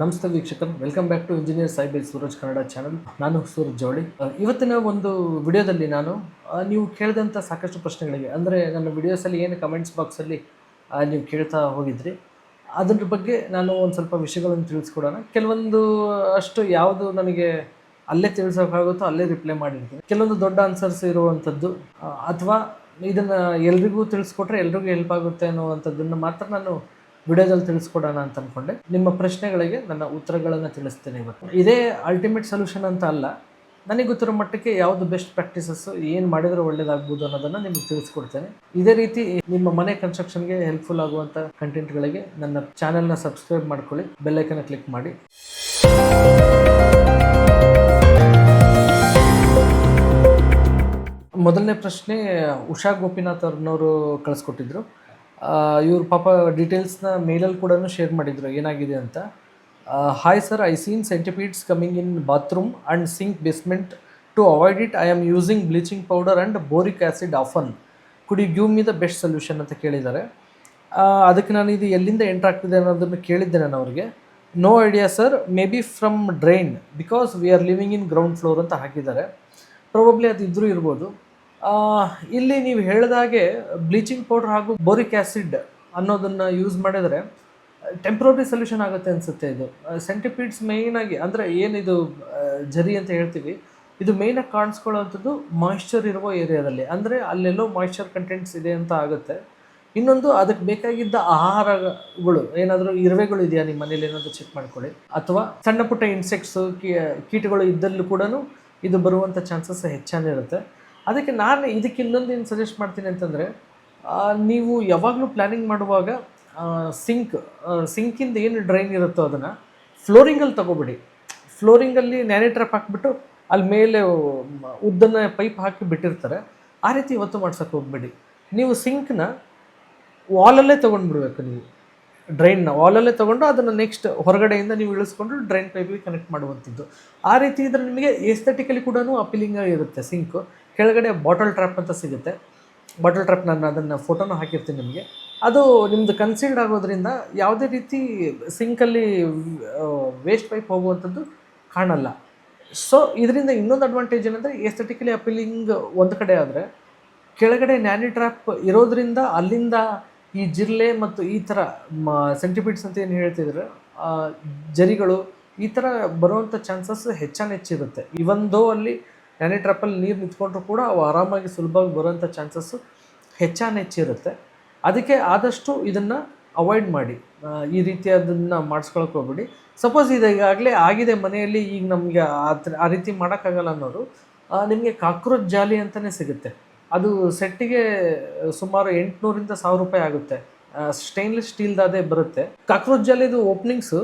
ನಮಸ್ತೆ ವೀಕ್ಷಕರು welcome back to engineer ಸಾಯಿಬೈ ಸೂರಜ್ ಕನ್ನಡ ಚಾನಲ್ ನಾನು ಸೂರಜ್ ಜವಳಿ. ಇವತ್ತಿನ ಒಂದು ವಿಡಿಯೋದಲ್ಲಿ ನಾನು ನೀವು ಕೇಳಿದಂಥ ಸಾಕಷ್ಟು ಪ್ರಶ್ನೆಗಳಿಗೆ, ಅಂದರೆ ನನ್ನ ವಿಡಿಯೋಸಲ್ಲಿ ಏನು ಕಮೆಂಟ್ಸ್ ಬಾಕ್ಸಲ್ಲಿ ನೀವು ಕೇಳ್ತಾ ಹೋಗಿದ್ರಿ, ಅದ್ರ ಬಗ್ಗೆ ನಾನು ಒಂದು ಸ್ವಲ್ಪ ವಿಷಯಗಳನ್ನು ತಿಳಿಸ್ಕೊಡೋಣ. ಕೆಲವೊಂದು, ಅಷ್ಟು ಯಾವುದು ನನಗೆ ಅಲ್ಲೇ ತಿಳಿಸೋಕ್ಕಾಗುತ್ತೋ ಅಲ್ಲೇ ರಿಪ್ಲೈ ಮಾಡಿರ್ತೀನಿ. ಕೆಲವೊಂದು ದೊಡ್ಡ ಆನ್ಸರ್ಸ್ ಇರುವಂಥದ್ದು ಅಥವಾ ಇದನ್ನು ಎಲ್ರಿಗೂ ತಿಳಿಸ್ಕೊಟ್ರೆ ಎಲ್ರಿಗೂ ಹೆಲ್ಪ್ ಆಗುತ್ತೆ ಅನ್ನುವಂಥದ್ದನ್ನು ಮಾತ್ರ ನಾನು ವಿಡಿಯೋದಲ್ಲಿ ತಿಳಿಸ್ಕೊಡೋಣ ಅಂತ ಅಂದ್ಕೊಂಡೆ ನಿಮ್ಮ ಪ್ರಶ್ನೆಗಳಿಗೆ ನನ್ನ ಉತ್ತರಗಳನ್ನು ತಿಳಿಸ್ತೇನೆ ಇವತ್ತು. ಇದೇ ಅಲ್ಟಿಮೇಟ್ ಸೊಲ್ಯೂಷನ್ ಅಂತ ಅಲ್ಲ, ನನಗೆ ಗೊತ್ತಿರೋ ಮಟ್ಟಕ್ಕೆ ಯಾವುದು ಬೆಸ್ಟ್ ಪ್ರಾಕ್ಟೀಸಸ್ಸು ಏನು ಮಾಡಿದರೆ ಒಳ್ಳೇದಾಗ್ಬೋದು ಅನ್ನೋದನ್ನು ನಿಮಗೆ ತಿಳಿಸ್ಕೊಡ್ತೇನೆ. ಇದೇ ರೀತಿ ನಿಮ್ಮ ಮನೆ ಕನ್ಸ್ಟ್ರಕ್ಷನ್ಗೆ ಹೆಲ್ಪ್ಫುಲ್ ಆಗುವಂಥ ಕಂಟೆಂಟ್ಗಳಿಗೆ ನನ್ನ ಚಾನೆಲ್ನ ಸಬ್ಸ್ಕ್ರೈಬ್ ಮಾಡ್ಕೊಳ್ಳಿ ಬೆಲ್ಲೈಕನ್ನ ಕ್ಲಿಕ್ ಮಾಡಿ. ಮೊದಲನೇ ಪ್ರಶ್ನೆ, ಉಷಾ ಗೋಪಿನಾಥ್ ಅವ್ರನ್ನವರು ಕಳಿಸ್ಕೊಟ್ಟಿದ್ರು. ಇವ್ರ ಪಾಪ ಡೀಟೇಲ್ಸ್ನ ಮೇಲಲ್ಲಿ ಕೂಡ ಶೇರ್ ಮಾಡಿದರು, ಏನಾಗಿದೆ ಅಂತ. Hi sir I seen centipedes coming in bathroom and sink basement to avoid it I am using bleaching powder and boric acid often could you give me the best solution ಅಂತ ಕೇಳಿದ್ದಾರೆ. ಅದಕ್ಕೆ ನಾನು ಇದು ಎಲ್ಲಿಂದ entry ಆಗ್ತಿದೆ ಅನ್ನೋದನ್ನು ಕೇಳಿದ್ದೆ ನಾನು ಅವರಿಗೆ. No idea sir maybe from drain because we are living in ground floor ಅಂತ ಹಾಕಿದ್ದಾರೆ. ಪ್ರಾಬಬ್ಲಿ ಅದು ಇದ್ದರೂ ಇರ್ಬೋದು. ಇಲ್ಲಿ ನೀವು ಹೇಳಿದಾಗೆ ಬ್ಲೀಚಿಂಗ್ ಪೌಡರ್ ಹಾಗೂ ಬೋರಿಕ್ ಆ್ಯಸಿಡ್ ಅನ್ನೋದನ್ನು ಯೂಸ್ ಮಾಡಿದರೆ ಟೆಂಪ್ರರಿ ಸೊಲ್ಯೂಷನ್ ಆಗುತ್ತೆ ಅನಿಸುತ್ತೆ ಇದು. ಸೆಂಟಿಪೀಡ್ಸ್ ಮೇಯ್ನಾಗಿ ಅಂದರೆ ಏನಿದು ಜರಿ ಅಂತ ಹೇಳ್ತೀವಿ, ಇದು ಮೇಯ್ನಾಗಿ ಕಾಣಿಸ್ಕೊಳ್ಳೋವಂಥದ್ದು ಮಾಯಿಶ್ಚರ್ ಇರುವ ಏರಿಯಾದಲ್ಲಿ ಅಂದರೆ ಅಲ್ಲೆಲ್ಲೋ ಮಾಯಿಶ್ಚರ್ ಕಂಟೆಂಟ್ಸ್ ಇದೆ ಅಂತ ಆಗುತ್ತೆ. ಇನ್ನೊಂದು ಅದಕ್ಕೆ ಬೇಕಾಗಿದ್ದ ಆಹಾರಗಳು, ಏನಾದರೂ ಇರುವೆಗಳು ಇದೆಯಾ ನಿಮ್ಮ ಮನೇಲಿ ಏನಾದರೂ ಚೆಕ್ ಮಾಡ್ಕೊಳ್ಳಿ. ಅಥವಾ ಸಣ್ಣ ಪುಟ್ಟ ಇನ್ಸೆಕ್ಟ್ಸು ಕೀಟಗಳು ಇದ್ದಲ್ಲೂ ಕೂಡ ಇದು ಬರುವಂಥ ಚಾನ್ಸಸ್ ಹೆಚ್ಚಾನಿರುತ್ತೆ ಅದಕ್ಕೆ ನಾನು ಇದಕ್ಕೆ ಇನ್ನೊಂದು ಏನು ಸಜೆಸ್ಟ್ ಮಾಡ್ತೀನಿ ಅಂತಂದರೆ ನೀವು ಯಾವಾಗಲೂ ಪ್ಲ್ಯಾನಿಂಗ್ ಮಾಡುವಾಗ ಸಿಂಕ್ ಸಿಂಕಿಂದ ಏನು ಡ್ರೈನ್ ಇರುತ್ತೋ ಅದನ್ನು ಫ್ಲೋರಿಂಗಲ್ಲಿ ತಗೋಬಿಡಿ. ಫ್ಲೋರಿಂಗಲ್ಲಿ ನ್ಯಾನಿ ಟ್ರ್ಯಾಪ್ ಹಾಕಿಬಿಟ್ಟು ಅಲ್ಲಿ ಮೇಲೆ ಉದ್ದನ್ನ ಪೈಪ್ ಹಾಕಿ ಬಿಟ್ಟಿರ್ತಾರೆ. ಆ ರೀತಿ ಇವತ್ತು ಮಾಡ್ಸೋಕೆ ಹೋಗ್ಬೇಡಿ. ನೀವು ಸಿಂಕ್ನ ವಾಲಲ್ಲೇ ತೊಗೊಂಡ್ಬಿಡ್ಬೇಕು ನೀವು. ಡ್ರೈನ್ನ ವಾಲಲ್ಲೇ ತೊಗೊಂಡು ಅದನ್ನು ನೆಕ್ಸ್ಟ್ ಹೊರಗಡೆಯಿಂದ ನೀವು ಇಳಿಸ್ಕೊಂಡು ಡ್ರೈನ್ ಪೈಪಿಗೆ ಕನೆಕ್ಟ್ ಮಾಡುವಂಥದ್ದು. ಆ ರೀತಿ ಇದ್ರೆ ನಿಮಗೆ ಎಸ್ಥೆಟಿಕಲಿ ಕೂಡ ಅಪೀಲಿಂಗ್ ಇರುತ್ತೆ ಸಿಂಕು ಕೆಳಗಡೆ ಬಾಟಲ್ ಟ್ರ್ಯಾಪ್ ಅಂತ ಸಿಗುತ್ತೆ. ಬಾಟಲ್ ಟ್ರ್ಯಾಪ್ ನಾನು ಅದನ್ನು ಫೋಟೋನೂ ಹಾಕಿರ್ತೀನಿ ನಿಮಗೆ. ಅದು ನಿಮ್ಮದು ಕನ್ಸೀಲ್ಡ್ ಆಗೋದ್ರಿಂದ ಯಾವುದೇ ರೀತಿ ಸಿಂಕಲ್ಲಿ ವೇಸ್ಟ್ ಪೈಪ್ ಹೋಗುವಂಥದ್ದು ಕಾಣಲ್ಲ. ಸೊ ಇದರಿಂದ ಇನ್ನೊಂದು ಅಡ್ವಾಂಟೇಜ್ ಏನಂದರೆ ಎಸ್ಥೆಟಿಕಲಿ ಅಪೀಲಿಂಗ್ ಒಂದು ಕಡೆ ಆದರೆ ಕೆಳಗಡೆ ನ್ಯಾನಿ ಟ್ರ್ಯಾಪ್ ಇರೋದ್ರಿಂದ ಅಲ್ಲಿಂದ ಈ ಜಿರ್ಲೆ ಮತ್ತು ಈ ಥರ ಮ ಅಂತ ಏನು ಹೇಳ್ತಿದ್ರೆ ಜರಿಗಳು ಈ ಥರ ಬರುವಂಥ ಚಾನ್ಸಸ್ ಹೆಚ್ಚಾನ ಹೆಚ್ಚಿರುತ್ತೆ. ಇವನ್ ದೋ ಅಲ್ಲಿ ನ್ಯಾನಿ ಟ್ರ್ಯಾಪಲ್ಲಿ ನೀರು ನಿಂತ್ಕೊಂಡ್ರು ಕೂಡ ಅವು ಆರಾಮಾಗಿ ಸುಲಭವಾಗಿ ಬರೋಂಥ ಚಾನ್ಸಸ್ಸು ಹೆಚ್ಚಾನ ಹೆಚ್ಚಿರುತ್ತೆ. ಅದಕ್ಕೆ ಆದಷ್ಟು ಇದನ್ನು ಅವಾಯ್ಡ್ ಮಾಡಿ. ಈ ರೀತಿಯಾದನ್ನು ಮಾಡಿಸ್ಕೊಳಕ್ಕೆ ಹೋಗ್ಬಿಡಿ. ಸಪೋಸ್ ಇದು ಆಗಿದೆ ಮನೆಯಲ್ಲಿ, ಈಗ ನಮಗೆ ಆ ಆ ರೀತಿ ಮಾಡೋಕ್ಕಾಗಲ್ಲ ಅನ್ನೋರು ನಿಮಗೆ ಕಾಕ್ರೋಚ್ ಜಾಲಿ ಅಂತಲೇ ಸಿಗುತ್ತೆ. ಅದು ಸೆಟ್ಟಿಗೆ ಸುಮಾರು ಎಂಟುನೂರಿಂದ ಸಾವಿರ ರೂಪಾಯಿ ಆಗುತ್ತೆ. ಸ್ಟೈನ್ಲೆಸ್ ಸ್ಟೀಲ್ದಾದೇ ಬರುತ್ತೆ. ಕಾಕ್ರೋಚ್ ಜಾಲಿದು ಓಪನಿಂಗ್ಸು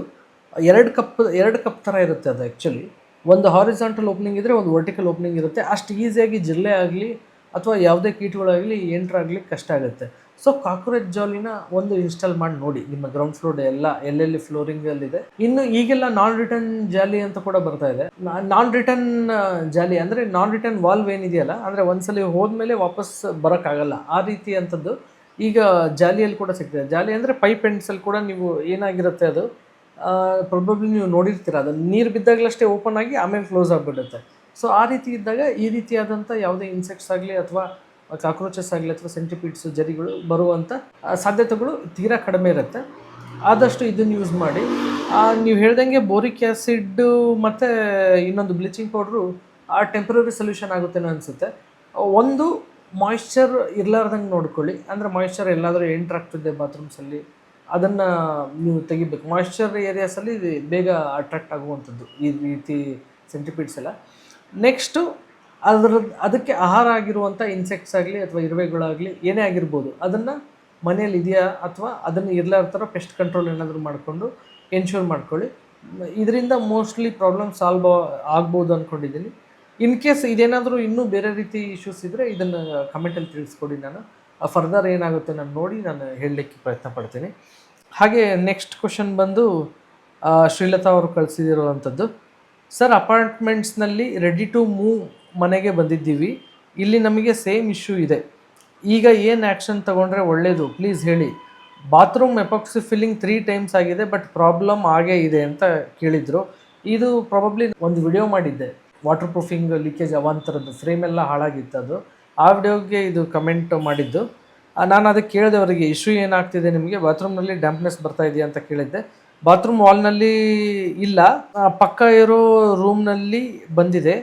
ಎರಡು ಕಪ್ ಎರಡು ಕಪ್ ಥರ ಇರುತ್ತೆ ಅದು ಆ್ಯಕ್ಚುಲಿ ಒಂದು ಹಾರಿಸಾಂಟಲ್ ಓಪನಿಂಗ್ ಇದ್ದರೆ ಒಂದು ವರ್ಟಿಕಲ್ ಓಪನಿಂಗ್ ಇರುತ್ತೆ. ಅಷ್ಟು ಈಸಿಯಾಗಿ ಜಿಲ್ಲೆ ಆಗಲಿ ಅಥವಾ ಯಾವುದೇ ಕೀಟಗಳಾಗಲಿ ಆಗಲಿ ಕಷ್ಟ ಆಗುತ್ತೆ. ಸೊ ಕಾಕ್ರೋಚ್ ಜಾಲಿನ ಒಂದು ಇನ್ಸ್ಟಾಲ್ ಮಾಡಿ ನೋಡಿ. ನಿಮ್ಮ ಗ್ರೌಂಡ್ ಫ್ಲೋರ್ ಎಲ್ಲ ಎಲ್ಲೆಲ್ಲಿ ಫ್ಲೋರಿಂಗಲ್ಲಿದೆ ಇನ್ನು ಈಗೆಲ್ಲ ನಾನ್ ರಿಟರ್ನ್ ಜಾಲಿ ಅಂತ ಕೂಡ ಬರ್ತಾ ಇದೆ. ನಾನ್ ರಿಟರ್ನ್ ಜಾಲಿ ಅಂದರೆ ನಾನ್ ರಿಟರ್ನ್ ವಾಲ್ವ್ ಏನಿದೆಯಲ್ಲ, ಅಂದರೆ ಒಂದ್ಸಲಿ ಹೋದ್ಮೇಲೆ ವಾಪಸ್ ಬರೋಕ್ಕಾಗಲ್ಲ. ಆ ರೀತಿ ಅಂತದ್ದು ಈಗ ಜಾಲಿಯಲ್ಲಿ ಕೂಡ ಸಿಗ್ತದೆ. ಜಾಲಿ ಅಂದರೆ ಪೈಪ್ ಎಂಡ್ಸಲ್ಲಿ ಕೂಡ ನೀವು ಏನಾಗಿರುತ್ತೆ ಅದು ಪ್ರೊಬಬ್ಲಿ ನೀವು ನೋಡಿರ್ತೀರ, ಅದನ್ನು ನೀರು ಬಿದ್ದಾಗಲಷ್ಟೇ ಓಪನ್ ಆಗಿ ಆಮೇಲೆ ಕ್ಲೋಸ್ ಆಗಿಬಿಡುತ್ತೆ. ಸೊ ಆ ರೀತಿ ಇದ್ದಾಗ ಈ ರೀತಿಯಾದಂಥ ಯಾವುದೇ ಇನ್ಸೆಕ್ಟ್ಸ್ ಆಗಲಿ ಅಥವಾ ಕಾಕ್ರೋಚಸ್ ಆಗಲಿ ಅಥವಾ ಸೆಂಟಿಪೀಡ್ಸು ಜರಿಗಳು ಬರುವಂಥ ಸಾಧ್ಯತೆಗಳು ತೀರಾ ಕಡಿಮೆ ಇರುತ್ತೆ. ಆದಷ್ಟು ಇದನ್ನು ಯೂಸ್ ಮಾಡಿ. ನೀವು ಹೇಳ್ದಂಗೆ ಬೋರಿಕ್ ಆ್ಯಸಿಡ್ಡು ಮತ್ತು ಇನ್ನೊಂದು ಬ್ಲೀಚಿಂಗ್ ಪೌಡ್ರು ಆ ಟೆಂಪ್ರರಿ ಸೊಲ್ಯೂಷನ್ ಆಗುತ್ತೇನೋ ಅನಿಸುತ್ತೆ. ಒಂದು ಮಾಯಿಶ್ಚರ್ ಇರಲಾರ್ದಂಗೆ ನೋಡ್ಕೊಳ್ಳಿ. ಅಂದರೆ ಮಾಯಿಶ್ಚರ್ ಎಲ್ಲಾದರೂ ಎಂಟ್ರ್ ಆಗ್ತಿದೆ ಬಾತ್ರೂಮ್ಸಲ್ಲಿ ಅದನ್ನು ನೀವು ತೆಗಿಬೇಕು. ಮಾಯಿಶ್ಚರ್ ಏರಿಯಾಸಲ್ಲಿ ಬೇಗ ಅಟ್ರಾಕ್ಟ್ ಆಗುವಂಥದ್ದು ಈ ರೀತಿ ಸೆಂಟಿಪೀಡ್ಸ್ ಎಲ್ಲ. ನೆಕ್ಸ್ಟು ಅದರ, ಅದಕ್ಕೆ ಆಹಾರ ಆಗಿರುವಂಥ ಇನ್ಸೆಕ್ಟ್ಸ್ ಆಗಲಿ ಅಥವಾ ಇರುವೆಗಳಾಗಲಿ ಏನೇ ಆಗಿರ್ಬೋದು, ಅದನ್ನು ಮನೇಲಿ ಇದೆಯಾ ಅಥವಾ ಅದನ್ನು ಇರಲಾರ ಥರ ಪೆಸ್ಟ್ ಕಂಟ್ರೋಲ್ ಏನಾದರೂ ಮಾಡಿಕೊಂಡು ಎನ್ಶೂರ್ ಮಾಡ್ಕೊಳ್ಳಿ. ಇದರಿಂದ ಮೋಸ್ಟ್ಲಿ ಪ್ರಾಬ್ಲಮ್ ಸಾಲ್ವ್ ಆಗ್ಬೋದು ಅಂದ್ಕೊಂಡಿದ್ದೀನಿ ಇನ್ ಕೇಸ್ ಇದೇನಾದರೂ ಇನ್ನೂ ಬೇರೆ ರೀತಿ ಇಶ್ಯೂಸ್ ಇದ್ದರೆ ಇದನ್ನು ಕಮೆಂಟಲ್ಲಿ ತಿಳಿಸ್ಕೊಡಿ ನಾನು. ಫರ್ದರ್ ಏನಾಗುತ್ತೆ ನಾನು ನೋಡಿ ನಾನು ಹೇಳಲಿಕ್ಕೆ ಪ್ರಯತ್ನ ಪಡ್ತೀನಿ. ಹಾಗೆ ನೆಕ್ಸ್ಟ್ ಕ್ವಶನ್ ಬಂದು ಶ್ರೀಲತಾ ಅವರು ಕಳಿಸಿದಿರುವಂಥದ್ದು ಸರ್ ಅಪಾರ್ಟ್ಮೆಂಟ್ಸ್ನಲ್ಲಿ ರೆಡಿ ಟು ಮೂವ್ ಮನೆಗೆ ಬಂದಿದ್ದೀವಿ. ಇಲ್ಲಿ ನಮಗೆ ಸೇಮ್ ಇಶ್ಯೂ ಇದೆ. ಈಗ ಏನು ಆ್ಯಕ್ಷನ್ ತೊಗೊಂಡ್ರೆ ಒಳ್ಳೆಯದು ಪ್ಲೀಸ್ ಹೇಳಿ. Bathroom epoxy filling three times ಆಗಿದೆ ಬಟ್ ಪ್ರಾಬ್ಲಮ್ ಆಗೇ ಇದೆ ಅಂತ ಕೇಳಿದರು. ಇದು ಪ್ರಾಬಬ್ಲಿ ಒಂದು ವಿಡಿಯೋ ಮಾಡಿದ್ದೆ. ವಾಟರ್ ಪ್ರೂಫಿಂಗ್ ಲೀಕೇಜ್ ಅವಾಂತರದ್ದು ಫ್ರೇಮ್ ಎಲ್ಲ ಹಾಳಾಗಿತ್ತು ಅದು ಆ ವಿಡಿಯೋಗೆ ಇದು ಕಮೆಂಟ್ ಮಾಡಿದ್ದು. ನಾನು ಅದಕ್ಕೆ ಕೇಳಿದೆ ಅವರಿಗೆ ಇಶ್ಯೂ ಏನಾಗ್ತಿದೆ ನಿಮಗೆ? ಬಾತ್ರೂಮ್ನಲ್ಲಿ ಡ್ಯಾಂಪ್ನೆಸ್ ಬರ್ತಾ ಇದೆಯಾ? ಅಂತ ಕೇಳಿದ್ದೆ. ಬಾತ್ರೂಮ್ ವಾಲ್ನಲ್ಲಿ ಇಲ್ಲ. ಪಕ್ಕ ಇರೋ ರೂಮ್ನಲ್ಲಿ ಬಂದಿದೆ.